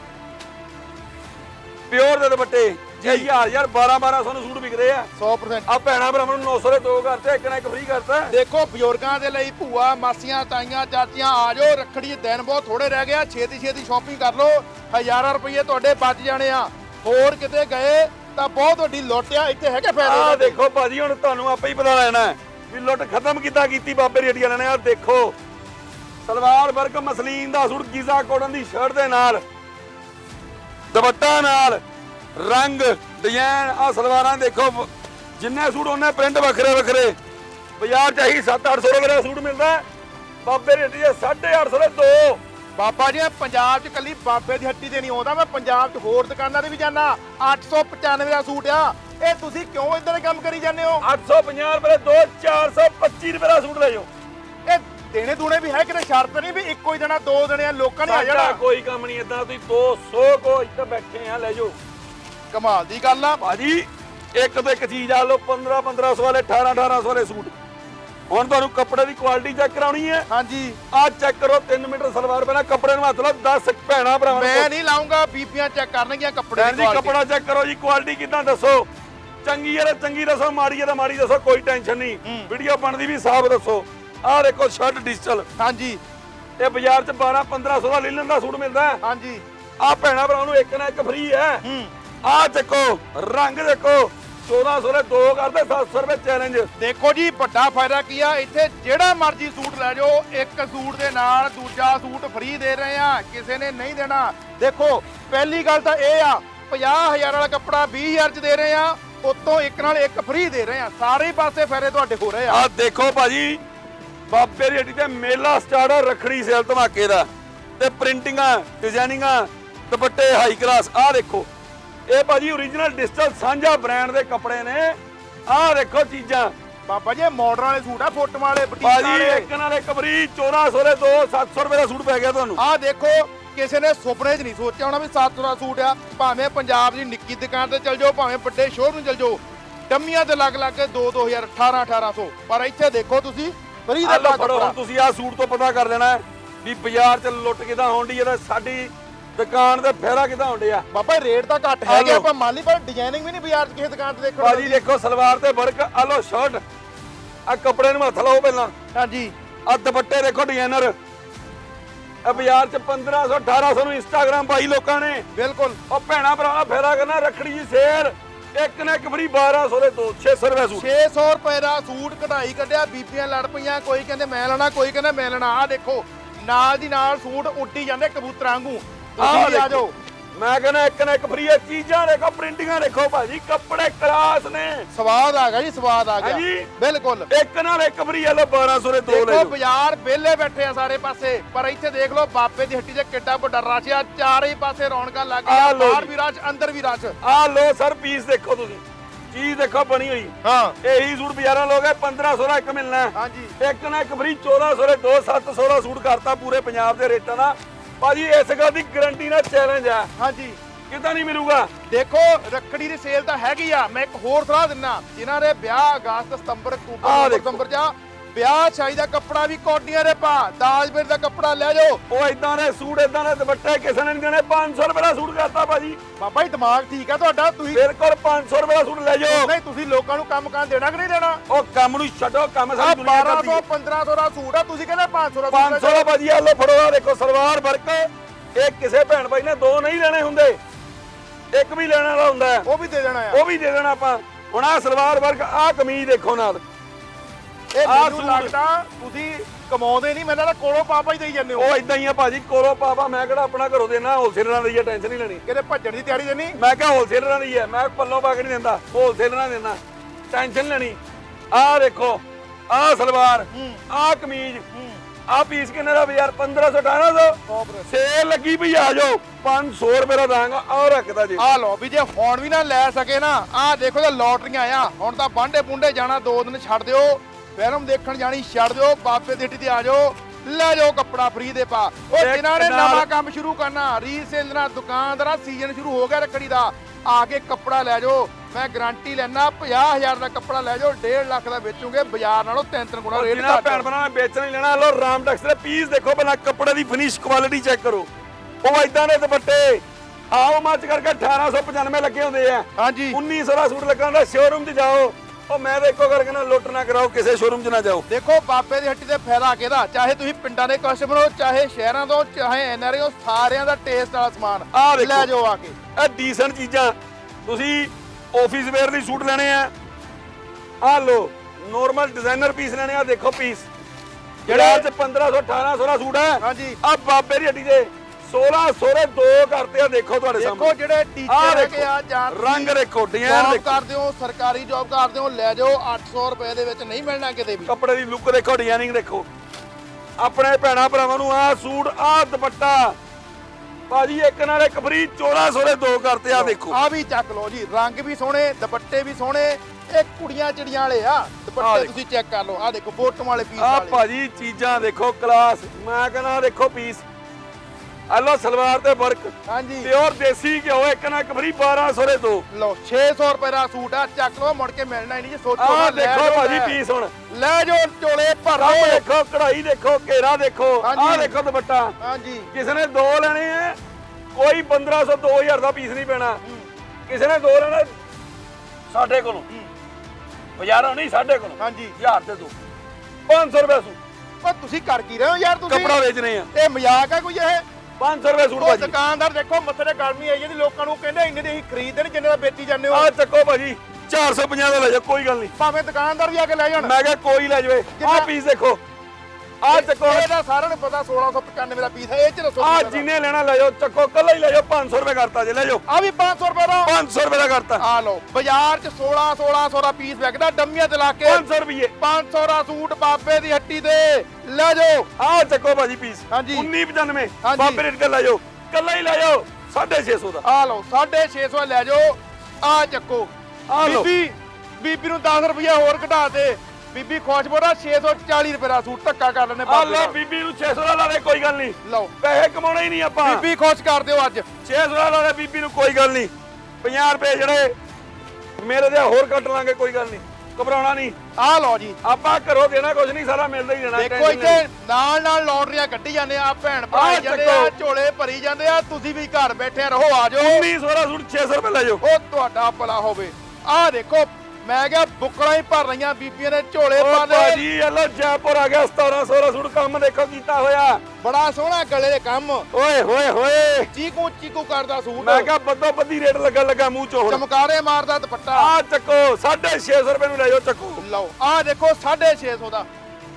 ਪਿਓਰ ਦੇ ਦੁਪੱਟੇ। ਜੇ। ਹਜ਼ਾਰ ਹਜ਼ਾਰ 12 1200 ਨੂੰ ਸੂਟ ਵਿਕਦੇ ਆ। 100% ਆ ਭੈਣਾ ਭਰਾਵਾਂ ਨੂੰ 900 ਦੇ ਦੋ ਕਰਤੇ ਇੱਕ ਨਾਲ ਇੱਕ ਫ੍ਰੀ ਕਰਤਾ ਦੇਖੋ ਬਜ਼ੁਰਗਾਂ ਦੇ ਲਈ ਭੂਆ ਮਾਸੀਆਂ ਤਾਈਆਂ ਚਾਚੀਆਂ ਆ ਜਾਓ ਰੱਖੜੀ ਦੇ ਦਿਨ ਬਹੁਤ ਥੋੜੇ ਰਹਿ ਗਏ ਆ ਛੇਤੀ ਛੇਤੀ ਸ਼ਾਪਿੰਗ ਕਰ ਲਓ। ਹਜ਼ਾਰਾਂ ਰੁਪਏ ਤੁਹਾਡੇ ਬਚ ਜਾਣੇ ਆ। ਹੋਰ ਕਿਤੇ ਗਏ ਤਾਂ ਬਹੁਤ ਵੱਡੀ ਲੁੱਟ ਆ। ਇੱਥੇ ਹੈਗੇ ਫਾਇਦੇ ਦੇਖੋ ਭਾਜੀ ਹੁਣ ਤੁਹਾਨੂੰ ਆਪੇ ਹੀ ਪਤਾ ਲੈਣਾ ਹੈ ਵੀ ਲੁੱਟ ਖਤਮ ਕਿੱਦਾਂ ਕੀਤੀ ਬਾਬੇ ਰੇਡੀ ਵਾਲਿਆਂ ਨੇ। ਆ ਦੇਖੋ ਸਲਵਾਰ ਵਰਕ ਮਸਲੀਨ ਦਾ ਸੂਟ ਗੀਜ਼ਾ ਕੋਟਨ ਦੀ ਸ਼ਰਟ ਦੇ ਨਾਲ ਦੁਪੱਟਾ ਨਾਲ ਰੰਗ ਡਿਜ਼ਾਈਨ ਆ ਸਲਵਾਰਾਂ ਦੇਖੋ ਜਿੰਨੇ ਸੂਟ ਉਹਨੇ ਪ੍ਰਿੰਟ ਵੱਖਰੇ ਵੱਖਰੇ। ਬਾਜ਼ਾਰ ਚ ਹੀ 7-800 ਰੁਪਏ ਦਾ ਸੂਟ ਮਿਲਦਾ। ਬਾਬੇ ਦੇ 850 ਦੇ ਦੋ। ਬਾਬਾ ਜੀ ਪੰਜਾਬ 'ਚ ਕੱਲੀ ਬਾਬੇ ਦੀ ਹੱਟੀ ਤੇ ਨਹੀਂ ਆਉਂਦਾ। ਮੈਂ ਪੰਜਾਬ 'ਚ ਹੋਰ ਦੁਕਾਨਾਂ ਤੇ ਵੀ ਜਾਣਾ 895 ਦਾ ਸੂਟ ਆ। ਇਹ ਤੁਸੀਂ ਕਿਉਂ ਇਦਾਂ ਦੇ ਕੰਮ ਕਰੀ ਜਾਂਦੇ ਹੋ? 850 ਰੁਪਏ ਦੇ ਦੋ 425 ਰੁਪਏ ਦਾ ਸੂਟ ਲੈ ਜਾਓ। ਇਹ ਦੇਣੇ ਦੂਣੇ ਵੀ ਹੈ ਕਿਤੇ ਸ਼ਰਤ ਨਹੀਂ ਵੀ ਇੱਕੋ ਹੀ ਦੇਣਾ ਦੋ ਦੇਣੇ ਆ ਲੋਕਾਂ ਨੇ ਆ ਜਾਣਾ। ਕੋਈ ਕੰਮ ਨਹੀਂ ਇਦਾਂ ਤੁਸੀਂ 200 ਕੋ ਇੱਥੇ ਬੈਠੇ ਆ ਲੈ ਜਾਓ। ਕਮਾਲ ਦੀ ਗੱਲ ਆ ਭਾਜੀ। ਇੱਕ ਤੋਂ ਇੱਕ ਚੀਜ਼ ਆ ਲਓ 15 1500 ਵਾਲੇ 18 1800 ਵਾਲੇ ਸੂਟ। ਹੁਣ ਤੁਹਾਨੂੰ ਕੱਪੜੇ ਦੀ ਕੁਆਲਿਟੀ ਚੈੱਕ ਕਰਾਉਣੀ ਹੈ। ਹਾਂਜੀ। ਆਹ ਚੈੱਕ ਕਰੋ 3 ਮੀਟਰ ਸਲਵਾਰ ਪਹਿਲਾਂ ਕੱਪੜੇ ਨੂੰ ਹੱਥ ਲਾਓ 10 ਭੈਣਾ ਭਰਾਵਾਂ ਮੈਂ ਨਹੀਂ ਲਾਉਂਗਾ ਬੀਬੀਆਂ ਚੈੱਕ ਕਰਨਗੀਆਂ ਕੱਪੜੇ ਦੀ। ਕੱਪੜਾ ਚੈੱਕ ਕਰੋ ਜੀ ਕੁਆਲਿਟੀ ਕਿਦਾਂ ਦੱਸੋ? ਚੰਗੀ ਤਾਂ ਚੰਗੀ ਦੱਸੋ ਮਾੜੀ ਤਾਂ ਮਾੜੀ ਦੱਸੋ ਕੋਈ ਟੈਨਸ਼ਨ ਨਹੀਂ। ਵੀਡੀਓ ਬਣਦੀ ਵੀ ਸਾਫ਼ ਦੱਸੋ। ਆਹ ਦੇਖੋ ਸ਼ਰਟ ਡਿਜੀਟਲ ਹਾਂਜੀ। ਇਹ ਬਾਜ਼ਾਰ 'ਚ 12 1500 ਦਾ ਲੀਲਨ ਦਾ ਸੂਟ ਮਿਲਦਾ। ਹਾਂਜੀ। ਆਹ ਭੈਣਾ ਭਰਾਵਾਂ ਨੂੰ ਇੱਕ ਨਾ ਇੱਕ ਫ੍ਰੀ ਹੈ। ਆਹ ਦੇਖੋ ਰੰਗ ਦੇਖੋ। 1400 ਦੇ ਦੋ ਕਰਦੇ 700 ਰੁਪਏ ਚੈਲੰਜ ਦੇਖੋ ਜੀ ਵੱਡਾ ਫਾਇਦਾ ਕੀ ਆ? ਇੱਥੇ ਜਿਹੜਾ ਮਰਜ਼ੀ ਸੂਟ ਲੈ ਜਾਓ ਇੱਕ ਸੂਟ ਦੇ ਨਾਲ ਦੂਜਾ ਸੂਟ ਫ੍ਰੀ ਦੇ ਰਹੇ ਆ ਕਿਸੇ ਨੇ ਨਹੀਂ ਦੇਣਾ। ਦੇਖੋ ਪਹਿਲੀ ਗੱਲ ਤਾਂ ਇਹ ਆ 50000 ਵਾਲਾ ਕੱਪੜਾ 20000 ਚ ਦੇ ਰਹੇ ਆ ਉਤੋਂ ਇੱਕ ਨਾਲ ਇੱਕ ਫ੍ਰੀ ਦੇ ਰਹੇ ਆ। ਸਾਰੇ ਪਾਸੇ ਫਾਇਦੇ ਤੁਹਾਡੇ ਹੋ ਰਹੇ ਆ। ਆਹ ਦੇਖੋ ਭਾਜੀ ਬਾਬੇ ਦੀ ਹੱਟੀ ਤੇ ਮੇਲਾ ਸਟਾਰਟ ਆ ਰੱਖੜੀ ਸੇਲ ਧਮਾਕੇ ਦਾ। ਤੇ ਪ੍ਰਿੰਟਿੰਗਾਂ ਡਿਜ਼ਾਈਨਿੰਗਾਂ ਦੁਪੱਟੇ ਹਾਈ ਕਲਾਸ ਆਹ ਦੇਖੋ। ਇਹ ਭਾਜੀ ਓਰੀਜਨਲ ਡਿਜੀਟਲ ਸਾਂਝਾ ਬ੍ਰਾਂਡ ਦੇ ਕੱਪੜੇ ਨੇ। ਆਹ ਦੇਖੋ ਚੀਜ਼ਾਂ। ਬਾਬਾ ਜੀ ਮਾਡਰਨ ਵਾਲੇ ਸੂਟ ਆ ਫੋਟੋ ਵਾਲੇ ਬੁਟੀਕ ਭਾਜੀ ਵਾਲੇ। ਇੱਕ ਨਾਲ ਇੱਕ ਫ੍ਰੀ 1400 ਦੇ ਦੋ 700 ਰੁਪਏ ਦਾ ਸੂਟ ਪੈ ਗਿਆ ਤੁਹਾਨੂੰ। ਆਹ ਦੇਖੋ ਕਿਸੇ ਨੇ ਸੁਪਨੇ 'ਚ ਨਹੀਂ ਸੋਚਿਆ ਹੋਣਾ ਵੀ 700 ਦਾ ਸੂਟ ਆ। ਭਾਵੇਂ ਪੰਜਾਬ ਦੀ ਨਿੱਕੀ ਦੁਕਾਨ ਤੇ ਚਲ ਜਾਓ ਭਾਵੇਂ ਵੱਡੇ ਸ਼ੋਰ ਨੂੰ ਚਲ ਜਾਓ ਡੰਮੀਆਂ ਤੇ ਲੱਗ ਲੱਗ ਕੇ 2 2000 18 1800 ਪਰ ਇੱਥੇ ਦੇਖੋ ਤੁਸੀਂ ਫਰੀ ਆਹ ਦਾ ਲਓ ਫੜੋ ਹੁਣ ਕੱਪੜਾ ਤੁਸੀਂ ਆਹ ਸੂਟ ਤੋਂ ਪਤਾ ਕਰ ਲੈਣਾ ਹੈ ਵੀ ਬਾਜ਼ਾਰ 'ਚ ਲੁੱਟ ਕਿਦਾਂ ਹੋਣਦੀ ਹੈ ਤੇ ਸਾਡੀ ਦੁਕਾਨ ਤੇ ਫੇਰਾ ਕਿਦਾਂ ਹੁੰਦੇ ਆ ਬਾਬਾ ਇਹ ਰੇਟ ਤਾਂ ਘੱਟ ਹੈਗੇ। ਆਪਾਂ ਮੰਨ ਲਈ ਪਰ ਡਿਜ਼ਾਈਨਿੰਗ ਵੀ ਨਹੀਂ ਬਾਜ਼ਾਰ 'ਚ ਕਿਸੇ ਦੁਕਾਨ ਤੇ ਦੇਖਣ ਨੂੰ ਭਾਜੀ ਦੇਖੋ ਸਲਵਾਰ ਤੇ ਵਰਕ ਆ ਲੋ ਸ਼ਰਟ ਆ ਕੱਪੜੇ ਨੂੰ ਹੱਥ ਲਾਓ ਪਹਿਲਾਂ। ਹਾਂਜੀ। ਆ ਦੁਪੱਟੇ ਦੇਖੋ ਡਿਜ਼ਾਈਨਰ ਆ ਬਾਜ਼ਾਰ 'ਚ 1500 1800 ਨੂੰ ਇੰਸਟਾਗ੍ਰam ਪਾਈ ਲੋਕਾਂ ਨੇ। ਬਿਲਕੁਲ। ਉਹ ਭੈਣਾ ਭਰਾਵਾ ਫੇਰਾ ਕਰਨਾ ਰੱਖੜੀ ਦੀ ਸੇਲ। ਇੱਕ ਨਾ ਇੱਕ ਫਰੀ 1200 ਦੇ ਦੋ 600 ਰੁਪਏ ਸੂਟ। 600 ਰੁਪਏ ਦਾ ਸੂਟ ਕਢਾਈ ਕੱਢਿਆ ਬੀਬੀਆਂ ਲੜ ਪਈਆਂ ਕੋਈ ਕਹਿੰਦੇ ਮੈਂ ਲੈਣਾ ਕੋਈ ਕਹਿੰਦਾ ਮੈਂ ਲੈਣਾ। ਆਹ ਦੇਖੋ ਨਾਲ ਦੀ ਨਾਲ ਸੂਟ ਉੱਡੀ ਜਾਂਦੇ ਕਬੂਤਰਾਂ ਵਾਂਗੂ। ਆਹ ਆ। ਜਾਓ। ਮੈਂ ਕਹਿੰਦਾ ਇੱਕ ਨਾ ਇੱਕ ਫਰੀ ਹੈ ਚੀਜ਼ਾਂ ਦੇਖੋ ਪ੍ਰਿੰਟਿੰਗਾਂ ਦੇਖੋ ਭਾਜੀ ਕੱਪੜੇ ਕਲਾਸ ਨੇ। ਸਵਾਦ ਆ ਗਿਆ ਜੀ ਸਵਾਦ ਆ ਗਿਆ। ਹਾਂਜੀ। ਬਿਲਕੁਲ। ਇੱਕ ਨਾਲ ਇੱਕ ਫਰੀ ਹੈ ਲੋ 1200 ਦੇ ਦੋ ਲੈ ਦੇਖੋ ਲਓ ਬਾਜ਼ਾਰ ਵਿਹਲੇ ਬੈਠੇ ਆ ਸਾਰੇ ਪਾਸੇ ਪਰ ਇੱਥੇ ਦੇਖ ਲਓ ਬਾਬੇ ਦੀ ਹੱਟੀ 'ਚ ਕਿੱਡਾ ਵੱਡਾ ਰਸ਼ ਆ। ਚਾਰੇ ਪਾਸੇ ਰੌਣਕਾਂ ਲੱਗ ਆਹ ਗਈਆਂ ਲਓ ਬਾਹਰ ਜੀ। ਵੀ ਰਸ਼ ਅੰਦਰ ਵੀ ਰਸ਼। ਆ ਲੋ ਸਰ ਪੀਸ ਦੇਖੋ ਤੁਸੀਂ। ਚੀਜ਼ ਦੇਖੋ ਬਣੀ ਹੋਈ। ਹਾਂ। ਇਹੀ ਸੂਟ ਬਾਜ਼ਾਰਾਂ ਲੋਗੇ 1500 ਦਾ ਇੱਕ ਮਿਲਣਾ। ਹੈ। ਹਾਂਜੀ। ਇੱਕ ਨਾ ਇੱਕ ਫਰੀ 1400 ਦੇ ਦੋ 700 ਦਾ ਸੂਟ ਕਰਤਾ ਪੂਰੇ ਪੰਜਾਬ ਦੇ ਰੇਟਾਂ ਦਾ। ਭਾਜੀ ਇਸ ਗੱਲ ਦੀ ਗਾਰੰਟੀ ਨਾਲ ਚੈਲੰਜ ਆ। ਹਾਂਜੀ। ਕਿਦਾਂ ਨਹੀਂ ਮਿਲੂਗਾ? ਦੇਖੋ ਰੱਖੜੀ ਦੀ ਸੇਲ ਤਾਂ ਹੈਗੀ ਆ। ਮੈਂ ਇੱਕ ਹੋਰ ਸਲਾਹ ਦਿੰਨਾ। ਜਿਨ੍ਹਾਂ ਦੇ ਵਿਆਹ ਅਗਸਤ ਸਤੰਬਰ ਅਕਤੂਬਰ ਆਹ ਨਵੰਬਰ, ਦੇਖੋ। ਜਾ ਵਿਆਹ ਚਾਹੀ ਦਾ ਕੱਪੜਾ ਵੀ ਕੋਟੀਆਂ ਦੇ ਪਾ। ਦਾਜ ਬੇਰ ਦਾ ਕੱਪੜਾ ਲੈ ਜਾਓ। ਉਹ ਇਦਾਂ ਦੇ ਸੂਟ ਇਦਾਂ ਦੇ ਦੁਪੱਟੇ ਕਿਸੇ ਨੇ ਨਹੀਂ ਦੇਣੇ। 500 ਰੁਪਏ ਦਾ ਸੂਟ ਕਰਤਾ ਭਾਜੀ। ਬਾਬਾ ਜੀ ਦਿਮਾਗ ਠੀਕ ਆ ਤੁਹਾਡਾ? ਤੁਸੀਂ ਬਿਲਕੁਲ 500 ਰੁਪਏ ਦਾ ਸੂਟ ਲੈ ਜਾਓ। ਨਹੀਂ ਤੁਸੀਂ ਲੋਕਾਂ ਨੂੰ ਕੰਮ ਕਾਂ ਦੇਣਾ ਕਿ ਨਹੀਂ ਦੇਣਾ? ਉਹ ਕੰਮ ਨੂੰ ਛੱਡੋ ਕੰਮ ਸਾਰੀ ਦੁਨੀਆ ਕਰਦੀ 1200 ਹੈ 1500 ਦਾ ਸੂਟ ਆ। ਤੁਸੀਂ ਕਹਿੰਦੇ 500 ਦਾ ਸੂਟ 500 ਦਾ ਭਾਜੀ ਆ ਲੋ ਫੜੋ ਆ ਦੇਖੋ ਸਲਵਾਰ ਵਰਕ। ਇਹ ਕਿਸੇ ਭੈਣ ਭਾਈ ਨੇ ਦੋ ਨਹੀਂ ਲੈਣੇ ਹੁੰਦੇ। ਇੱਕ ਵੀ ਲੈਣ ਵਾਲਾ ਹੁੰਦਾ। ਉਹ ਵੀ ਦੇ ਦੇਣਾ ਆ। ਉਹ ਵੀ ਦੇ ਦੇਣਾ ਆਪਾਂ। ਹੁਣ ਆ ਸਲਵਾਰ ਵਰਕ ਆ ਕਮੀਜ਼ ਦੇਖੋ ਨਾਲ। ਆਹ ਮੈਨੂੰ। ਲੱਗਦਾ ਤੁਸੀਂ ਕਮਾਉਂਦੇ ਨਹੀਂ ਮੈਨੂੰ ਲੱਗਦਾ ਕੋਲੋਂ ਪਾਪਾ ਹੀ ਦੇਈ ਜਾਂਦੇ ਹੋ। ਉਹ ਇਦਾਂ ਹੀ ਆ ਭਾਜੀ ਕੋਲੋ ਪਾਪਾ ਮੈਂ ਕਿਹੜਾ ਆਪਣਾ ਘਰੋਂ ਦੇਣਾ ਹੋਲਸੇਲਰਾਂ ਦੀ ਹੈ ਟੈਨਸ਼ਨ ਨਹੀਂ ਲੈਣੀ। ਕਿਤੇ ਭੱਜਣ ਦੀ ਤਿਆਰੀ ਦੇਣੀ? ਮੈਂ ਕਿਹਾ ਹੋਲਸੇਲਰਾਂ ਦੀ ਹੈ ਮੈਂ ਪੱਲੋਂ ਪਾ ਕੇ ਨਹੀਂ ਦਿੰਦਾ ਹੋਲਸੇਲਰਾਂ ਦੇਣਾ ਟੈਨਸ਼ਨ ਲੈਣੀ। ਆਹ ਦੇਖੋ ਆਹ ਸਲਵਾਰ ਆਹ ਕਮੀਜ਼ ਆਹ ਪੀਸ ਕਿੰਨੇ ਦਾ ਬਾਜ਼ਾਰ? 1500 1800 ਸੇਲ ਲੱਗੀ ਵੀ ਆ ਜਾਓ। 500 ਰੁਪਏ ਦਾ ਦਾਂਗਾ ਆਹ ਰੱਖਦਾ ਜੀ। ਆ ਲਓ ਵੀ ਜੇ ਹੁਣ ਵੀ ਨਾ ਲੈ ਸਕੇ ਨਾ ਆ ਦੇਖੋ ਤੇ ਲੋਟਰੀਆਂ ਆ ਹੁਣ ਤਾਂ ਬਾਂਡੇ ਜਾਣਾ ਦੋ ਦਿਨ ਛੱਡ ਦਿਓ। ਫਿਲਮ ਦੇਖਣ ਜਾਣੀ ਛੱਡ ਦਿਓ ਬਾਬੇ ਦੀ ਹੱਟੀ ਤੇ ਆ ਜਾਓ। ਲੈ ਜਾਓ ਕੱਪੜਾ ਫ੍ਰੀ ਦੇ ਪਾ। ਉਹ ਇੱਕ ਜਿਨ੍ਹਾਂ ਨੇ ਨਾਲ- ਨਵਾਂ ਕੰਮ ਸ਼ੁਰੂ ਕਰਨਾ ਰੀਸੇਲਰਾਂ ਦੁਕਾਨਦਾਰਾਂ ਸੀਜ਼ਨ ਸ਼ੁਰੂ ਹੋ ਗਿਆ ਰੱਖੜੀ ਦਾ। ਆ ਕੇ ਕੱਪੜਾ ਲੈ ਜਾਓ। ਮੈਂ ਗਾਰੰਟੀ ਲੈਣਾ 50000 ਦਾ ਕੱਪੜਾ ਲੈ ਜਾਓ 1.5 ਲੱਖ ਦਾ ਵੇਚੋਗੇ ਬਾਜ਼ਾਰ ਨਾਲੋਂ ਤਿੰਨ ਤਿੰਨ ਗੁਣਾ ਰੇਟ ਜਿਹਨਾਂ ਘੱਟ ਭੈਣ ਭਰਾ ਨੇ ਵੇਚਣਾ ਹੀ ਲੈਣਾ ਲੋ ਰਾਮਟੈਕਸ ਦੇ ਪੀਸ ਦੇਖੋ ਪਹਿਲਾਂ ਕੱਪੜੇ ਦੀ ਫਿਨਿਸ਼ ਕੁਆਲਿਟੀ ਚੈੱਕ ਕਰੋ। ਉਹ ਇਦਾਂ ਦੇ ਦੁਪੱਟੇ ਆਓ ਮੱਚ ਕਰਕੇ 1895 ਲੱਗੇ ਹੁੰਦੇ ਆ। ਹਾਂਜੀ। 1900 ਦਾ ਸੂਟ ਲੱਗਾ ਹੁੰਦਾ ਸ਼ੋਰੂਮ 'ਚ ਜਾਓ। ਉਹ ਮੈਂ ਤਾਂ ਇੱਕੋ ਕਰਕੇ ਨਾ ਲੁੱਟ ਨਾ ਕਰਾਓ ਕਿਸੇ ਸ਼ੋਰੂਮ 'ਚ ਨਾ ਜਾਓ। ਦੇਖੋ ਬਾਬੇ ਦੀ ਹੱਟੀ ਤੇ ਫਾਇਦਾ ਕਿਹਦਾ? ਚਾਹੇ ਤੁਸੀਂ ਪਿੰਡਾਂ ਦੇ ਕਸਟਮਰ ਹੋ ਚਾਹੇ ਸ਼ਹਿਰਾਂ ਤੋਂ ਚਾਹੇ ਐਨਆਰਏ ਹੋ ਸਾਰਿਆਂ ਦਾ ਟੇਸਟ ਵਾਲਾ ਸਮਾਨ। ਆਹ ਦੇਖੋ। ਲੈ ਜਾਓ ਆ ਕੇ। ਇਹ ਡੀਸੈਂਟ ਚੀਜ਼ਾਂ। ਤੁਸੀਂ ਆਫਿਸ ਵੇਅਰ ਲਈ ਸੂਟ ਲੈਣੇ ਆ। ਆ ਲੋ ਨੋਰਮਲ ਡਿਜ਼ਾਈਨਰ ਪੀਸ ਲੈਣੇ ਆ ਦੇਖੋ ਪੀਸ ਜਿਹੜਾ ਅੱਜ 1500 1800 ਦਾ ਸੂਟ ਹੈ। ਹਾਂਜੀ। ਆ ਬਾਬੇ ਦੀ ਹੱਡੀ ਦੇ 1600 ਦੇ ਦੋ ਕਰਤੇ ਆ ਦੇਖੋ ਤੁਹਾਡੇ ਦੇਖੋ ਸਾਹਮਣੇ। ਜਿਹੜੇ ਆਹ ਟੀਚਰ ਦੇਖੋ, ਹੈਗੇ ਆ ਜਾਂ ਰੰਗ ਦੇਖੋ ਡਿਜ਼ਾਈਨ ਜੌਬ ਦੇਖੋ। ਕਰਦੇ ਹੋ ਸਰਕਾਰੀ ਜੌਬ ਕਰਦੇ ਹੋ ਲੈ ਜਾਓ 800 ਰੁਪਏ ਦੇ ਵਿੱਚ ਨਹੀਂ ਮਿਲਣਾ ਕਿਤੇ ਵੀ। ਕੱਪੜੇ ਦੀ ਲੁੱਕ ਦੇਖੋ ਡਿਜ਼ਾਈਨਿੰਗ ਦੇਖੋ। ਆਪਣੇ ਭੈਣਾ ਭਰਾਵਾਂ ਨੂੰ ਆਹ ਸੂਟ ਆਹ ਦੁਪੱਟਾ। ਭਾਜੀ ਇੱਕ ਨਾਲ ਇੱਕ ਫਰੀ 1400 ਦੇ ਦੋ ਕਰਤੇ ਆ ਦੇਖੋ। ਆ ਵੀ ਚੱਕ ਲਓ ਜੀ ਰੰਗ ਵੀ ਸੋਹਣੇ ਦੁਪੱਟੇ ਵੀ ਸੋਹਣੇ ਇਹ ਕੁੜੀਆਂ ਚਿੜੀਆਂ ਵਾਲੇ ਆ ਦੁਪੱਟੇ ਦੇਖੋ। ਤੁਸੀਂ ਚੈੱਕ ਕਰ ਲਓ ਆ ਦੇਖੋ ਬੋਟਮ ਵਾਲੇ ਪੀਸ ਆ ਭਾਜੀ ਚੀਜ਼ਾਂ ਦੇਖੋ ਕਲਾਸ ਮੈਂ ਕਹਿੰਦਾ ਦੇਖੋ ਪੀਸ ਆ ਲੋ ਸਲਵਾਰ ਤੇ ਵਰਕ ਹਾਂਜੀ। ਪਿਓਰ ਦੇਸੀ ਘਿਓ ਇੱਕ ਨਾ ਇੱਕ ਫਰੀ 1200 ਦੇ ਦੋ। ਲਓ 600 ਰੁਪਏ ਦਾ ਸੂਟ ਆ ਚੱਕ ਲਓ ਮੁੜ ਕੇ ਮਿਲਣਾ ਹੀ ਨਹੀਂ ਜੀ ਸੋਚੋ ਆ ਦੇਖੋ ਭਾਜੀ। ਪੀਸ ਹੁਣ। ਲੈ ਜਾਓ ਚੋਲੇ ਭਰ ਦੇਖੋ ਕਢਾਈ ਦੇਖੋ ਘੇਰਾ ਦੇਖੋ ਆ। ਦੇਖੋ ਦੁਪੱਟਾ। ਹਾਂਜੀ। ਕਿਸੇ ਨੇ ਦੋ ਲੈਣੇ ਆ ਕੋਈ 1500 2000 ਦਾ ਪੀਸ ਨਹੀਂ ਪੈਣਾ। ਕਿਸੇ ਨੇ ਦੋ ਲੈਣਾ ਸਾਡੇ ਕੋਲੋਂ। ਬਾਜ਼ਾਰੋਂ ਨਹੀਂ ਸਾਡੇ ਕੋਲੋਂ। ਹਾਂਜੀ। 1000 ਦੇ ਦੋ। 500 ਰੁਪਏ ਸੂਟ। ਪਰ ਤੁਸੀਂ ਕਰ ਕੀ ਰਹੇ ਹੋ ਯਾਰ ਤੁਸੀਂ? ਕੱਪੜਾ ਵੇਚਣੇ ਆ। ਇਹ ਮਜ਼ਾਕ ਆ ਕੋਈ ਇਹ? 500 ਰੁਪਏ ਸੂਟ ਉਹ ਭਾਜੀ। ਦੁਕਾਨਦਾਰ ਦੇਖੋ ਮੱਥੇ ਤੇ ਗਰਮੀ ਆਈ ਜਾਂਦੀ ਲੋਕਾਂ ਨੂੰ ਕਹਿੰਦੇ ਇੰਨੇ ਦੇ ਅਸੀਂ ਖਰੀਦਦੇ ਨਹੀਂ ਜਿੰਨੇ ਦਾ ਵੇਚੀ ਜਾਂਦੇ ਹੋ। ਆ ਚੱਕੋ ਭਾਜੀ 450 ਦਾ ਲੈ ਜਾ ਕੋਈ ਗੱਲ ਨਹੀਂ ਭਾਵੇਂ ਦੁਕਾਨਦਾਰ ਵੀ ਆ ਕੇ ਲੈ ਜਾਣ। ਮੈਂ ਕਿਹਾ ਕੋਈ ਲੈ ਜਾਵੇ। ਆ? ਪੀਸ ਦੇਖੋ। ਆ ਚੱਕੋ ਇਹਦਾ ਸਾਰਿਆਂ ਨੂੰ ਪਤਾ 1695 ਦਾ ਪੀਸ ਹੈ ਇਹ ਚ ਦੱਸੋ ਆ ਜਿੰਨੇ ਲੈਣਾ ਲੈ ਜਾਓ ਚੱਕੋ ਕੱਲਾ ਹੀ ਲੈ ਜਾਓ 500 ਰੁਪਏ ਕਰਤਾ ਜੇ ਲੈ ਜਾਓ। ਆ ਵੀ 500 ਰੁਪਏ ਦਾ? 500 ਰੁਪਏ ਦਾ ਕਰਤਾ। ਆ ਲਓ ਬਾਜ਼ਾਰ ਚ 16 1600 ਦਾ ਪੀਸ ਵਿਕਦਾ ਡੰਮੀਆਂ ਤੇ ਲਾ ਕੇ। 500 ਰੁਪਏ 500 ਦਾ ਸੂਟ ਬਾਬੇ ਦੀ ਹੱਟੀ ਤੇ। ਲੈ ਜਾਓ। ਆ ਚੱਕੋ ਭਾਜੀ ਪੀਸ। ਹਾਂਜੀ। 1995 ਹਾਂਜੀ। ਬਾਬੇ ਰੇਟ ਲੈ ਜਾਓ। ਕੱਲਾ ਹੀ ਲੈ ਜਾਓ 650 ਦਾ। ਆ ਲਓ 650 ਲੈ ਜਾਓ। ਆ ਚੱਕੋ। ਆ ਲਓ। ਬੀਬੀ ਬੀਬੀ ਨੂੰ 10 ਰੁਪਏ ਹੋਰ ਘਟਾ ਦੇ। ਬੀਬੀ ਖੁਸ਼ਬੋਰਾ 640 ਰੁਪਏ ਦਾ ਸੂਟ ਧੱਕਾ ਕਰ ਲੈਣੇ ਆ ਲੈ। ਬੀਬੀ ਨੂੰ 600 ਦਾ ਲਾ ਦੇ ਕੋਈ ਗੱਲ ਨਹੀਂ। ਲਓ। ਪੈਸੇ ਕਮਾਉਣੇ ਹੀ ਨਹੀਂ ਆਪਾਂ। ਬੀਬੀ ਖੁਸ਼ ਕਰ ਦਿਓ ਅੱਜ। 600 ਦਾ ਲਾ ਦੇ ਬੀਬੀ ਨੂੰ ਕੋਈ ਗੱਲ ਨਹੀਂ। 50 ਰੁਪਏ ਜਿਹੜੇ ਮੇਰੇ ਦੇ ਹੋਰ ਕੱਟ ਲਾਂਗੇ ਕੋਈ ਗੱਲ ਨਹੀਂ। ਘਬਰਾਉਣਾ ਨਹੀਂ। ਆ ਲਓ ਜੀ। ਆਪਾਂ ਘਰੋਂ ਦੇਣਾ ਕੁਝ ਨਹੀਂ ਸਾਰਾ ਮਿਲਦਾ ਹੀ ਦੇਣਾ ਦੇਖੋ ਇੱਥੇ। ਨਾਲ ਨਾਲ ਲੋਟਰੀਆਂ ਕੱਢੀ ਜਾਂਦੇ ਆ ਭੈਣ ਭਰਾ ਜਾਂਦੇ ਆ। ਝੋਲੇ ਭਰੀ ਜਾਂਦੇ ਆ ਤੁਸੀਂ ਵੀ ਘਰ ਬੈਠੇ ਰਹੋ ਆ ਜਾਓ। 1900 ਦਾ ਸੂਟ 600 ਰੁਪਏ ਲੈ ਜਾਓ। ਉਹ ਤੁਹਾਡਾ ਭਲਾ ਹੋਵੇ। ਆਹ ਦੇਖੋ ਮੈਂ ਕਿਹਾ ਬੁੱਕਲਾਂ ਹੀ ਭਰ ਰਹੀਆਂ ਬੀਬੀਆਂ ਨੇ ਝੋਲੇ ਪਾ ਲਏ ਭਾਜੀ ਹਲੋ ਜੈਪੁਰ ਆ ਗਿਆ 1700 ਦਾ ਸੂਟ ਕੰਮ ਦੇਖੋ ਕੀਤਾ ਹੋਇਆ। ਬੜਾ ਸੋਹਣਾ ਗਲੇ ਦੇ ਕੰਮ। ਓਏ ਹੋਏ ਹੋਏ। ਚੀਕੂ ਚੀਕੂ ਕਰਦਾ ਸੂਟ। ਮੈਂ ਕਿਹਾ ਬੱਦੋ ਬੱਦੀ ਰੇਟ ਲੱਗਾ ਲੱਗਾ ਮੂੰਹ ਚੋਂ ਹੁਣ। ਚਮਕਾਰੇ ਮਾਰਦਾ ਦੁਪੱਟਾ। ਆ ਚੱਕੋ 650 ਰੁਪਏ ਨੂੰ ਲੈ ਜਾਓ ਚੱਕੋ। ਲਓ ਆਹ ਦੇਖੋ 650 ਦਾ।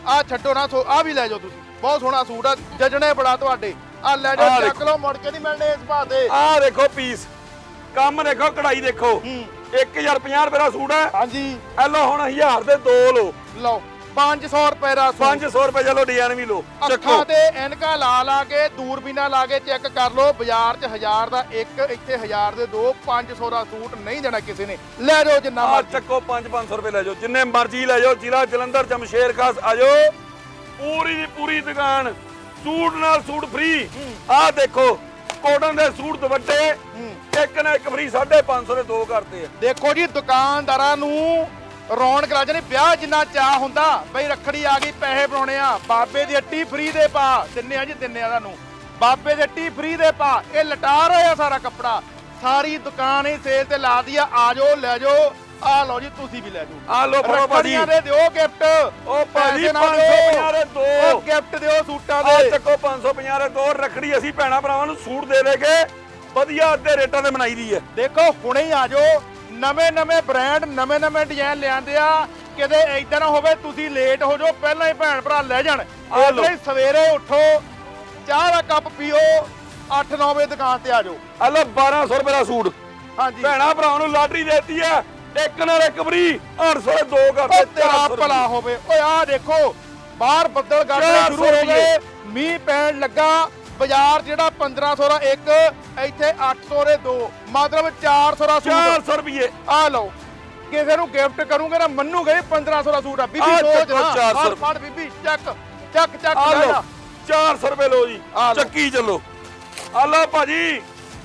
ਆਹ ਛੱਡੋ ਨਾ ਸੋ ਆਹ ਵੀ ਲੈ ਜਾਓ ਤੁਸੀਂ। ਬਹੁਤ ਸੋਹਣਾ ਸੂਟ ਆ ਜਜਣੇ ਬੜਾ ਤੁਹਾਡੇ। ਆ ਲੈ ਆਹ ਜਾ ਚੱਕ ਦੇਖੋ। ਲਓ ਮੁੜ ਕੇ ਨਹੀਂ ਮਿਲਣੇ ਇਸ ਭਾਅ ਤੇ ਆਹ ਦੇਖੋ ਪੀਸ। ਕੰਮ ਦੇਖੋ ਕਢਾਈ ਦੇਖੋ। ਹੂੰ। 1050 ਰੁਪਏ ਦਾ ਸੂਟ ਹੈ। ਹਾਂਜੀ। ਇਹ ਲਓ ਹੁਣ 1000 ਦੇ ਦੋ ਲਓ। ਲਓ 500 ਰੁਪਏ ਦਾ ਸੂਟ। 500 ਰੁਪਏ ਚਲੋ ਡਿਜ਼ਾਈਨ ਵੀ ਲਓ। ਚੱਕੋ। ਅੱਖਾਂ ਤੇ ਐਨਕਾਂ ਲਾ ਲਾ ਕੇ ਦੂਰਬੀਨਾਂ ਲਾ ਕੇ ਚੈੱਕ ਕਰ ਲਓ ਬਾਜ਼ਾਰ 'ਚ 1000 ਦਾ ਇੱਕ ਇੱਥੇ 1000 ਦੇ ਦੋ 500 ਦਾ ਸੂਟ ਨਹੀਂ ਦੇਣਾ ਕਿਸੇ ਨੇ। ਲੈ ਜਾਓ ਜਿੰਨਾ ਮਰਜ਼ੀ। ਚੱਕੋ 5-500 ਰੁਪਏ ਲੈ ਜਾਓ। ਜਿੰਨੇ ਮਰਜ਼ੀ ਲੈ ਜਾਓ ਜ਼ਿਲ੍ਹਾ ਜਲੰਧਰ ਜਮਸ਼ੇਰ ਖਾਸ ਆ ਜਾਓ। ਪੂਰੀ ਦੀ ਪੂਰੀ ਦੁਕਾਨ। ਸੂਟ ਨਾਲ ਸੂਟ ਫ੍ਰੀ ਆਹ ਦੇਖੋ ਕੋਟਨ ਦੇ ਸੂਟ ਦੁਪੱਟੇ ਇੱਕ ਨਾ ਇੱਕ ਫ੍ਰੀ 550 ਦੇ ਦੋ ਕਰਤੇ ਆ। ਦੇਖੋ ਜੀ, ਦੁਕਾਨਦਾਰਾਂ ਨੂੰ ਰੌਣਕ ਲੱਗ ਜਾਣੀ ਵਿਆਹ ਜਿੰਨਾ ਚਾਹ ਹੁੰਦਾ, ਬਈ ਰੱਖੜੀ ਆ ਗਈ, ਪੈਸੇ ਬਣਾਉਣੇ ਆ। ਬਾਬੇ ਦੀ ਹੱਟੀ ਫ੍ਰੀ ਦੇ ਪਾ, ਦਿੰਨੇ ਆ ਜੀ, ਦਿੰਨੇ ਆ ਤੁਹਾਨੂੰ। ਬਾਬੇ ਦੀ ਹੱਟੀ ਫ੍ਰੀ ਦੇ ਪਾ, ਇਹ ਲਟਾਰ ਹੋਇਆ ਸਾਰਾ ਕੱਪੜਾ। ਸਾਰੀ ਦੁਕਾਨ ਹੀ ਸੇਲ ਤੇ ਲਾ ਦੀ ਆਜੋ ਲੈ ਜਾਓ। ਆ ਲਓ ਜੀ ਤੁਸੀਂ ਵੀ ਲੈ ਜਾਓ ਆ ਲਓ ਫੜੋ ਭਾਜੀ ਰੱਖੜੀਆਂ ਦੇ ਦਿਓ ਗਿਫਟ ਉਹ ਭਾਜੀ ਪੈਸੇ ਨਾ 550 ਦੇ ਦੋ ਉਹ ਗਿਫਟ ਦਿਓ ਸੂਟਾਂ ਆ ਦੇ ਚੱਕੋ 550 ਦੇ ਦੋ ਰੱਖੜੀ ਅਸੀਂ ਭੈਣਾ ਭਰਾਵਾਂ ਨੂੰ ਸੂਟ ਦੇ ਦੇ ਕੇ ਵਧੀਆ ਅੱਧੇ ਰੇਟਾਂ ਤੇ ਬਣਾਈ ਦੀ ਹੈ ਦੇਖੋ ਹੁਣੇ ਹੀ ਆ ਜਾਓ ਨਵੇਂ ਨਵੇਂ ਬ੍ਰਾਂਡ ਨਵੇਂ ਨਵੇਂ ਡਿਜ਼ਾਈਨ ਲਿਆਂਦੇ ਆ ਕਿਤੇ ਨਾ ਹੋਵੇ ਤੁਸੀਂ ਲੇਟ ਹੋ ਜਾਓ ਪਹਿਲਾਂ ਹੀ ਭੈਣ ਭਰਾ ਲੈ ਜਾਣ। ਇਸ ਸਵੇਰੇ ਉੱਠੋ ਚਾਹ ਦਾ ਕੱਪ ਪੀਓ 8-9 ਵਜੇ ਦੁਕਾਨ ਤੇ ਆ ਜਾਓ ਆ ਲਓ 1200 ਰੁਪਏ ਦਾ ਸੂਟ ਹਾਂਜੀ ਭੈਣਾ ਭਰਾਵਾਂ ਨੂੰ ਲਾਟਰੀ ਦੇਤੀ ਹੈ ਇੱਕ ਨਾਲ ਇੱਕ ਫ੍ਰੀ 800 ਦੇ ਦੋ ਉਹ ਤੇਰਾ 400 ਰੁਪਏ। ਭਲਾ ਹੋਵੇ। ਓਏ ਆ ਦੇਖੋ ਬਾਹਰ ਬੱਦਲ 400 ਸ਼ੁਰੂ ਹੋ ਗਏ। ਮੀਂਹ ਪੈਣ ਲੱਗਾ ਬਾਜ਼ਾਰ ਜਿਹੜਾ 1500 ਦਾ ਇੱਕ ਇੱਥੇ 800 ਦੇ ਦੋ। ਮਤਲਬ 400 ਦਾ ਸੂਟ। 400 ਰੁਪਏ। ਆ ਲਓ ਕਿਸੇ ਨੂੰ ਗਿਫਟ ਕਰੂੰਗੇ ਨਾ ਮੰਨੂਗੇ ਵੀ 1500 ਦਾ ਸੂਟ ਆ। ਬੀਬੀ ਆਹ ਸੋਚ ਨਾ 400 ਫੜ ਫੜ ਬੀਬੀ ਚੱਕ ਚੱਕ ਚੱਕ ਆ ਲਓ ਜਾ। 400 ਰੁਪਏ ਲਓ ਜੀ। ਚੱਕੀ ਚੱਲੋ। ਆ ਲਓ ਭਾਜੀ।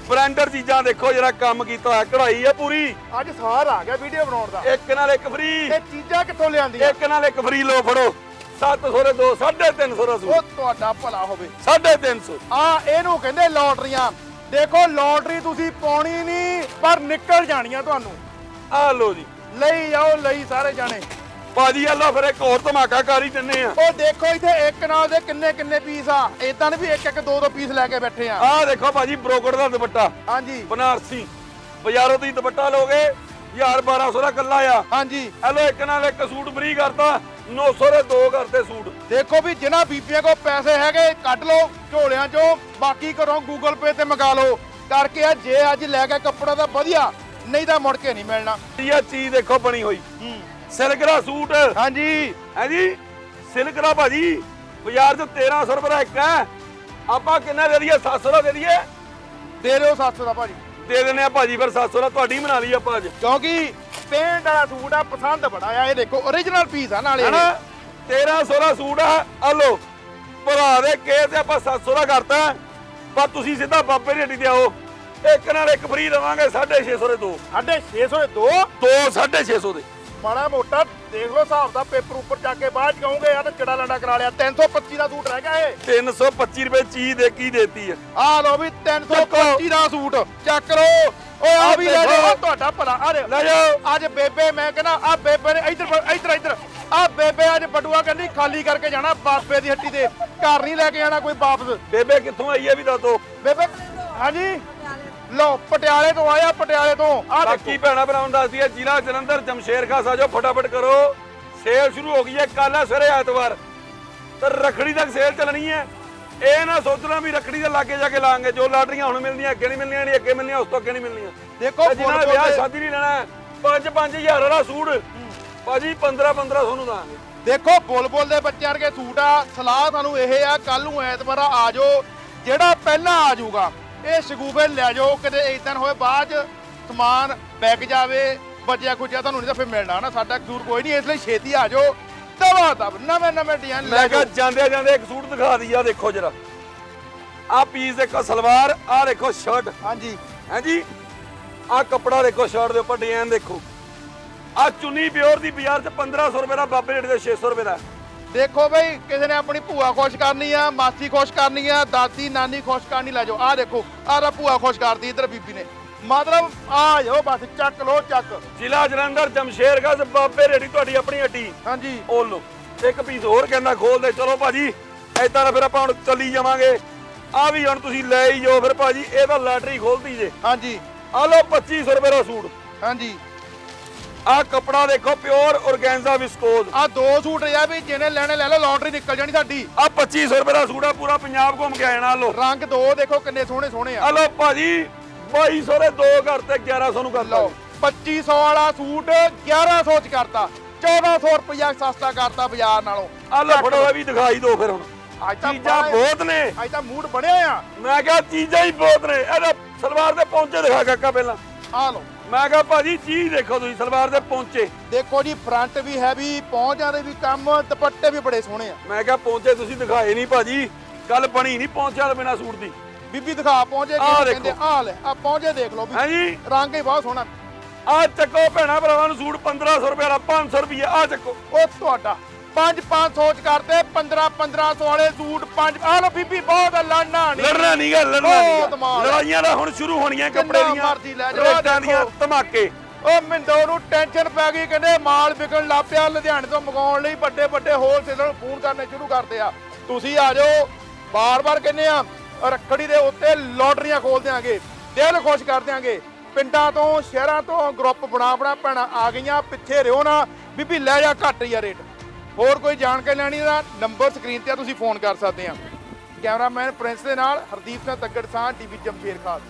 ਬ੍ਰਾਂਡਰ ਚੀਜ਼ਾਂ ਦੇਖੋ ਜਿਹੜਾ ਕੰਮ ਕੀਤਾ ਹੋਇਆ ਕਢਾਈ ਆ ਪੂਰੀ। ਅੱਜ ਸਾਰ ਆ ਗਿਆ ਵੀਡੀਓ ਬਣਾਉਣ ਦਾ। ਇੱਕ ਨਾਲ ਇੱਕ ਫ੍ਰੀ ਇਹ ਚੀਜ਼ਾਂ ਕਿੱਥੋਂ ਲਿਆਂਦੀਆਂ? ਇੱਕ ਨਾਲ ਇੱਕ ਫ੍ਰੀ ਲਓ ਫੜੋ। 700 ਦੇ ਦੋ 350 ਦਾ ਉਹ ਸੂਟ ਤੁਹਾਡਾ ਭਲਾ ਹੋਵੇ। 350 ਆ ਇਹਨੂੰ ਕਹਿੰਦੇ ਲੋਟਰੀਆਂ। ਦੇਖੋ ਲੋਟਰੀ ਤੁਸੀਂ ਪਾਉਣੀ ਨਹੀਂ ਪਰ ਨਿਕਲ ਜਾਣੀਆਂ ਤੁਹਾਨੂੰ। ਆ ਲਓ ਜੀ। ਲਈ ਜਾਓ ਲਈ ਸਾਰੇ ਜਾਣੇ। ਭਾਜੀ ਆ ਲਓ ਫਿਰ ਇੱਕ ਹੋਰ ਧਮਾਕਾ ਕਰ ਹੀ ਦਿੰਨੇ ਆ। ਉਹ ਦੇਖੋ ਇੱਥੇ ਇੱਕ ਨਾਲ ਦੇ ਕਿੰਨੇ ਕਿੰਨੇ ਪੀਸ ਆ। ਇਦਾਂ ਵੀ ਇੱਕ ਇੱਕ ਦੋ ਦੋ ਪੀਸ ਲੈ ਕੇ ਬੈਠੇ ਆ। ਆਹ ਦੇਖੋ ਭਾਜੀ ਬ੍ਰੋਕਰ ਦਾ ਦੁਪੱਟਾ। ਹਾਂਜੀ। ਬਨਾਰਸੀ। ਬਾਜ਼ਾਰੋਂ ਤੁਸੀਂ ਦੁਪੱਟਾ ਲਓਗੇ 1000 1200 ਦਾ ਕੱਲਾ ਆ। ਹਾਂਜੀ। ਇਹ ਲਓ ਇੱਕ ਨਾਲ ਇੱਕ ਸੂਟ ਫ੍ਰੀ ਕਰਤਾ 900 ਦੇ ਦੋ ਕਰਤੇ ਸੂਟ। ਦੇਖੋ ਵੀ ਜਿਨ੍ਹਾਂ ਬੀਬੀਆਂ ਕੋਲ ਪੈਸੇ ਹੈਗੇ ਕੱਢ ਲਓ ਝੋਲਿਆਂ ਚੋਂ ਬਾਕੀ ਘਰੋਂ ਗੂਗਲ ਪੇ ਤੇ ਮੰਗਾ ਲਓ। ਕਰਕੇ ਆ ਜੇ ਅੱਜ ਲੈ ਕੇ ਕੱਪੜਾ ਤਾਂ ਵਧੀਆ ਨਹੀਂ ਤਾਂ ਮੁੜ ਕੇ ਨਹੀਂ ਮਿਲਣਾ। ਇਹ ਚੀਜ਼ ਦੇਖੋ ਬਣੀ ਹੋਈ। ਸਿਲਕ ਦਾ ਸੂਟ। ਹਾਂਜੀ। ਹੈ ਜੀ ਸਿਲਕ ਦਾ ਭਾਜੀ ਬਾਜ਼ਾਰ 'ਚ 1300 ਰੁਪਏ ਦਾ ਇੱਕ ਹੈ। ਆਪਾਂ ਕਿੰਨਾ ਦੇ ਦਈਏ? 700 ਦਾ ਦੇ ਦਈਏ? ਦੇ ਦਿਓ 700 ਦਾ ਭਾਜੀ। ਦੇ ਦਿੰਨੇ ਆ ਭਾਜੀ ਫਿਰ 700 ਦਾ ਤੁਹਾਡੀ ਬਣਾ ਲਈ ਆਪਾਂ ਅੱਜ। ਕਿਉਂਕਿ ਪੇਂਟ ਵਾਲਾ ਸੂਟ ਆ ਪਸੰਦ ਬੜਾ ਆ। ਇਹ ਦੇਖੋ origignal ਪੀਸ ਆ ਨਾਲੇ। ਹੈਨਾ? 1300 ਦਾ ਸੂਟ ਆ। ਆ ਲਓ ਭਰਾ ਦੇ ਕੇ ਤੇ ਆਪਾਂ 700 ਦਾ ਕਰਤਾ। ਪਰ ਤੁਸੀਂ ਸਿੱਧਾ ਬਾਬੇ ਦੀ ਹੱਟੀ ਤੇ ਆਓ। ਇੱਕ ਨਾਲ ਇੱਕ ਫ੍ਰੀ ਦਵਾਂਗੇ 650 ਦੇ ਦੋ। ਸਾਢੇ 600 ਦੇ ਦੋ? ਦੋ 650 ਦੇ। ਮਾੜਾ ਮੋਟਾ ਦੇਖ ਲਓ ਹਿਸਾਬ ਦਾ ਪੇਪਰ ਉੱਪਰ ਚੱਕ ਕੇ ਬਾਅਦ ਕਹੋਗੇ ਯਾਰ ਚੜਾ ਲੰਡਾ ਕਰਾ ਲਿਆ 325 ਦਾ ਸੂਟ ਰਹਿ ਗਿਆ ਇਹ। 325 ਰੁਪਏ ਚੀਜ਼ ਦੇ ਕੀ ਦੇਤੀ ਆ ਆ ਲਓ ਵੀ 325 ਦਾ ਸੂਟ ਚੱਕ ਲਓ। ਓਏ ਆ ਵੀ ਲੈ ਜਾਓ। ਤੁਹਾਡਾ ਭਲਾ ਆ ਲੈ ਜਾਓ। ਅੱਜ ਬੇਬੇ ਮੈਂ ਕਹਿੰਦਾ ਆ ਬੇਬੇ ਨੇ ਇੱਧਰ ਇੱਧਰ ਇੱਧਰ। ਆ ਬੇਬੇ ਅੱਜ ਬਟੂਆ ਕਹਿੰਦੀ ਖਾਲੀ ਕਰਕੇ ਜਾਣਾ ਬਾਬੇ ਦੀ ਹੱਟੀ ਤੇ। ਘਰ ਨਹੀਂ ਲੈ ਕੇ ਜਾਣਾ ਕੋਈ ਵਾਪਸ। ਬੇਬੇ ਕਿੱਥੋਂ ਆਈ ਹੈ ਵੀ ਦੱਸੋ? ਬੇਬੇ ਹਾਂਜੀ? ਲਓ ਪਟਿਆਲੇ ਤੋਂ ਆਇਆ ਪਟਿਆਲੇ ਤੋਂ। ਆ ਬਾਕੀ ਭੈਣਾ ਭਰਾਵਾਂ ਦੱਸਦੀ ਹੈ ਜ਼ਿਲ੍ਹਾ ਜਲੰਧਰ ਜਮਸ਼ੇਰ ਖਾਸ ਆ ਜਾਓ ਫਟਾਫਟ ਕਰੋ। ਸੇਲ ਸ਼ੁਰੂ ਹੋ ਗਈ ਹੈ ਕੱਲ ਸਵੇਰੇ ਐਤਵਾਰ। ਤੇ ਰਖੜੀ ਤੱਕ ਸੇਲ ਚੱਲਣੀ ਹੈ। ਇਹ ਨਾ ਸੋਚਣਾ ਵੀ ਰਖੜੀ ਦੇ ਲਾਗੇ ਜਾ ਕੇ ਲਾਂਗੇ ਜੋ ਲਾਟਰੀਆਂ ਹੁਣ ਮਿਲਦੀਆਂ ਅੱਗੇ ਨਹੀਂ ਮਿਲਣੀਆਂ ਨਹੀਂ ਅੱਗੇ ਮਿਲਣੀਆਂ ਉਸ ਤੋਂ ਅੱਗੇ ਨਹੀਂ ਮਿਲਣੀਆਂ। ਦੇਖੋ ਨੇ ਫੁੱਲ ਵਿਆਹ ਸ਼ਾਦੀ ਨਹੀਂ ਲੈਣਾ 5-5000 ਵਾਲਾ ਸੂਟ। ਭਾਜੀ 15-15 ਤੁਹਾਨੂੰ ਦਾਂਗੇ। ਦੇਖੋ ਬੁਲਬੁਲ ਦੇ ਬੱਚਿਆਂ ਵਰਗੇ ਸੂਟ ਆ ਸਲਾਹ ਤੁਹਾਨੂੰ ਇਹ ਆ ਕੱਲ ਨੂੰ ਐਤਵਾਰ ਆ ਜਾਓ ਜਿਹੜਾ ਪਹਿਲਾਂ ਆ ਜਾਊਗਾ। ਇਹ ਸ਼ਗੂਫੇ ਲੈ ਜਾਓ ਕਿਤੇ ਇਦਾਂ ਹੋਏ ਬਾਅਦ ਚ ਸਮਾਨ ਵਿਕ ਜਾਵੇ ਬਚਿਆ ਖੁਚਿਆ ਤੁਹਾਨੂੰ ਨਹੀਂ ਤਾਂ ਫਿਰ ਮਿਲਣਾ ਨਾ ਸਾਡਾ ਕਸੂਰ ਕੋਈ ਨਹੀਂ ਇਸ ਲਈ ਛੇਤੀ ਆ ਜਾਓ। ਦਵਾ ਦਬ ਨਵੇਂ ਨਵੇਂ ਡਿਜ਼ਾਈਨ ਲੈ ਮੈਂ ਕਿਹਾ ਜਾਓ। ਜਾਂਦੇ ਜਾਂਦੇ ਇੱਕ ਸੂਟ ਦਿਖਾ ਦਈਆ ਦੇਖੋ ਜਰਾ। ਆ ਪੀਸ ਦੇਖੋ ਸਲਵਾਰ ਆ ਦੇਖੋ ਸ਼ਰਟ ਹਾਂਜੀ। ਹਾਂਜੀ ਆ ਕੱਪੜਾ ਦੇਖੋ ਸ਼ਰਟ ਦੇ ਉੱਪਰ ਡਿਜ਼ਾਈਨ ਦੇਖੋ। ਆ ਚੁੰਨੀ ਪਿਓਰ ਦੀ ਬਾਜ਼ਾਰ 'ਚ 1500 ਰੁਪਏ ਦਾ ਬਾਬੇ ਰੇਟ ਦੇ 600 ਰੁਪਏ ਦਾ। ਦੇਖੋ ਬਈ ਕਿਸੇ ਨੇ ਆਪਣੀ ਭੂਆ ਖੁਸ਼ ਕਰਨੀ ਆ ਮਾਸੀ ਖੁਸ਼ ਕਰਨੀ ਆ ਦਾਦੀ ਨਾਨੀ ਖੁਸ਼ ਕਰਨੀ ਲੈ ਜਾਓ। ਆ ਦੇਖੋ ਆਹ ਦਾ ਭੂਆ ਖੁਸ਼ ਕਰਦੀ ਇਧਰ ਬੀਬੀ ਨੇ। ਮਤਲਬ ਆ ਜਾਓ ਬਸ ਚੱਕ ਲੋ ਚੱਕ। ਜ਼ਿਲ੍ਹਾ ਜਲੰਧਰ ਜਮਸ਼ੇਰਗੰਜ ਬਾਬੇ ਰੇੜੀ ਤੁਹਾਡੀ ਆਪਣੀ ਹੱਟੀ ਹਾਂਜੀ। ਉਹ ਲੋ ਇੱਕ ਪੀਸ ਹੋਰ ਕਹਿੰਦਾ ਖੋਲ ਦੇ ਚਲੋ ਭਾਜੀ ਏਦਾਂ ਦਾ ਫਿਰ ਆਪਾਂ ਹੁਣ ਚੱਲੀ ਜਾਵਾਂਗੇ। ਆ ਵੀ ਹੁਣ ਤੁਸੀਂ ਲੈ ਹੀ ਜਾਓ ਫਿਰ ਭਾਜੀ ਇਹ ਤਾਂ ਲਾਟਰੀ ਖੋਲਦੀ ਜੇ। ਹਾਂਜੀ। ਆ ਲਓ 2500 ਰੁਪਏ ਦਾ ਸੂਟ। ਹਾਂਜੀ। ਆਹ ਕੱਪੜਾ ਦੇਖੋ ਪਿਓਰ ਔਰਗੈਂਜ਼ਾ ਵਿਸਕੋਜ਼ ਆ ਦੋ ਸੂਟ ਆ ਵੀ ਜਿਹਨੇ ਲੈਣੇ ਲੈ ਲਓ ਲਾਂਡਰੀ ਨਿਕਲ ਜਾਣੀ ਸਾਡੀ। ਆ 2500 ਰੁਪਏ ਦਾ ਸੂਟ ਆ ਪੂਰਾ ਪੰਜਾਬ ਘੁੰਮ ਕੇ ਆ ਜਾਣਾ ਲੋ ਰੰਗ ਦੋ ਦੇਖੋ ਕਿੰਨੇ ਸੋਹਣੇ ਸੋਹਣੇ ਆ। ਆ ਲੋ ਭਾਜੀ 2200 ਦੇ ਦੋ ਘਰ ਤੇ 1100 ਨੂੰ ਕਰ ਲਓ ਲਓ 2500 ਵਾਲਾ ਸੂਟ 1100 ਚ ਕਰਤਾ। 1400 ਰੁਪਇਆ ਸਸਤਾ ਕਰਤਾ ਬਾਜ਼ਾਰ ਨਾਲੋਂ। ਆ ਲੋ ਫੜੋ ਇਹ ਵੀ ਦਿਖਾਈ ਦਿਓ ਫਿਰ ਹੁਣ। ਅੱਜ ਤਾਂ ਚੀਜ਼ਾਂ ਬੜਾ- ਬਹੁਤ ਨੇ। ਅੱਜ ਤਾਂ ਮੂਡ ਬਣਿਆ ਆ। ਮੈਂ ਕਿਹਾ ਚੀਜ਼ਾਂ ਹੀ ਬਹੁਤ ਨੇ। ਇਹਦਾ ਸਲਵਾਰ ਦੇ ਪੌਂਚੇ ਦਿਖਾ ਕਾਕਾ ਪਹਿਲਾਂ। ਆ ਲਓ। ਮੈਂ ਕਿਹਾ ਭਾਜੀ ਚੀਜ਼ ਦੇਖੋ ਤੁਸੀਂ ਸਲਵਾਰ ਦੇ ਪੌਂਚੇ। ਦੇਖੋ ਜੀ ਫਰੰਟ ਵੀ ਹੈਵੀ ਪਹੁੰਚਾਂ ਦੇ ਵੀ ਕੰਮ ਦੁਪੱਟੇ ਵੀ ਬੜੇ ਸੋਹਣੇ ਆ। ਮੈਂ ਕਿਹਾ ਪੌਂਚੇ ਤੁਸੀਂ ਦਿਖਾਏ ਨਹੀਂ ਭਾਜੀ ਗੱਲ ਬਣੀ ਨਹੀਂ ਪੌਂਚਿਆਂ ਤੋਂ ਬਿਨਾ ਸੂਟ ਦੀ। ਬੀਬੀ ਦਿਖਾ ਪਹੁੰਚੇ ਆਹ ਕੀ ਕਹਿੰਦੇ? ਦੇਖੋ। ਆ ਲੈ ਆ ਪਹੁੰਚੇ ਦੇਖ ਲਓ ਵੀ ਹਾਂਜੀ। ਰੰਗ ਹੀ ਬਹੁਤ ਸੋਹਣਾ। ਆ ਚੱਕੋ ਭੈਣਾ ਭਰਾਵਾਂ ਨੂੰ ਸੂਟ 1500 ਰੁਪਏ ਵਾਲਾ 500 ਰੁਪਏ ਆ ਚੱਕੋ। ਉਹ ਤੁਹਾਡਾ। 5 500 ਚ ਕਰਤੇ 15 1500 ਵਾਲੇ ਸੂਟ 5 ਆ ਲਓ ਬੀਬੀ ਬਹੁਤ ਲੜਨਾ ਨਹੀਂ ਲੜਨਾ ਨਹੀਂ ਗਾ ਲੜਨਾ ਬਹੁਤ ਨਹੀਂ ਮਾਲ। ਲੜਾਈਆਂ ਦਾ ਹੁਣ ਸ਼ੁਰੂ ਹੋਣੀਆਂ ਕੱਪੜੇ ਜਿੰਨਾ ਦੀਆਂ ਮਰਜ਼ੀ ਲੈ ਜਾਓ, ਆਹ ਰੇਟਾਂ ਦੀਆਂ ਦੇਖੋ। ਧਮਾਕੇ। ਉਹ ਮਿੰਦੋ ਨੂੰ ਟੈਨਸ਼ਨ ਪੈ ਗਈ ਕਹਿੰਦੇ ਮਾਲ ਵਿਕਣ ਲੱਗ ਪਿਆ ਲੁਧਿਆਣੇ ਤੋਂ ਮੰਗਾਉਣ ਲਈ ਵੱਡੇ ਵੱਡੇ ਹੋਲਸੇਲਰ ਨੂੰ ਫੋਨ ਕਰਨੇ ਸ਼ੁਰੂ ਕਰਦੇ ਆ। ਤੁਸੀਂ ਆ ਜਾਓ ਬਾਰ-ਬਾਰ ਕਹਿੰਦੇ ਆ ਰੱਖੜੀ ਦੇ ਉੱਤੇ ਲੋਟਰੀਆਂ ਖੋਲ ਦਿਆਂਗੇ ਦਿਲ ਖੁਸ਼ ਕਰ ਦਿਆਂਗੇ। ਪਿੰਡਾਂ ਤੋਂ ਸ਼ਹਿਰਾਂ ਤੋਂ ਗਰੁੱਪ ਬਣਾ ਬਣਾ ਭੈਣਾਂ ਆ ਗਈਆਂ ਪਿੱਛੇ ਰਿਓ ਨਾ। ਬੀਬੀ ਲੈ ਜਾ ਘੱਟ ਹੀ ਆ ਰੇਟ ਹੋਰ ਕੋਈ ਜਾਣਕਾਰੀ ਲੈਣੀ ਦਾ ਨੰਬਰ ਸਕਰੀਨ ਤੇ ਆ, ਤੁਸੀਂ ਫੋਨ ਕਰ ਸਕਦੇ ਆ। ਕੈਮਰਾਮੈਨ ਪ੍ਰਿੰਸ ਦੇ ਨਾਲ ਹਰਦੀਪ ਸਿੰਘ ਤੱਕੜ ਸਾਹ ਟੀਵੀ ਜਮਸ਼ੇਰ ਖਾਸ।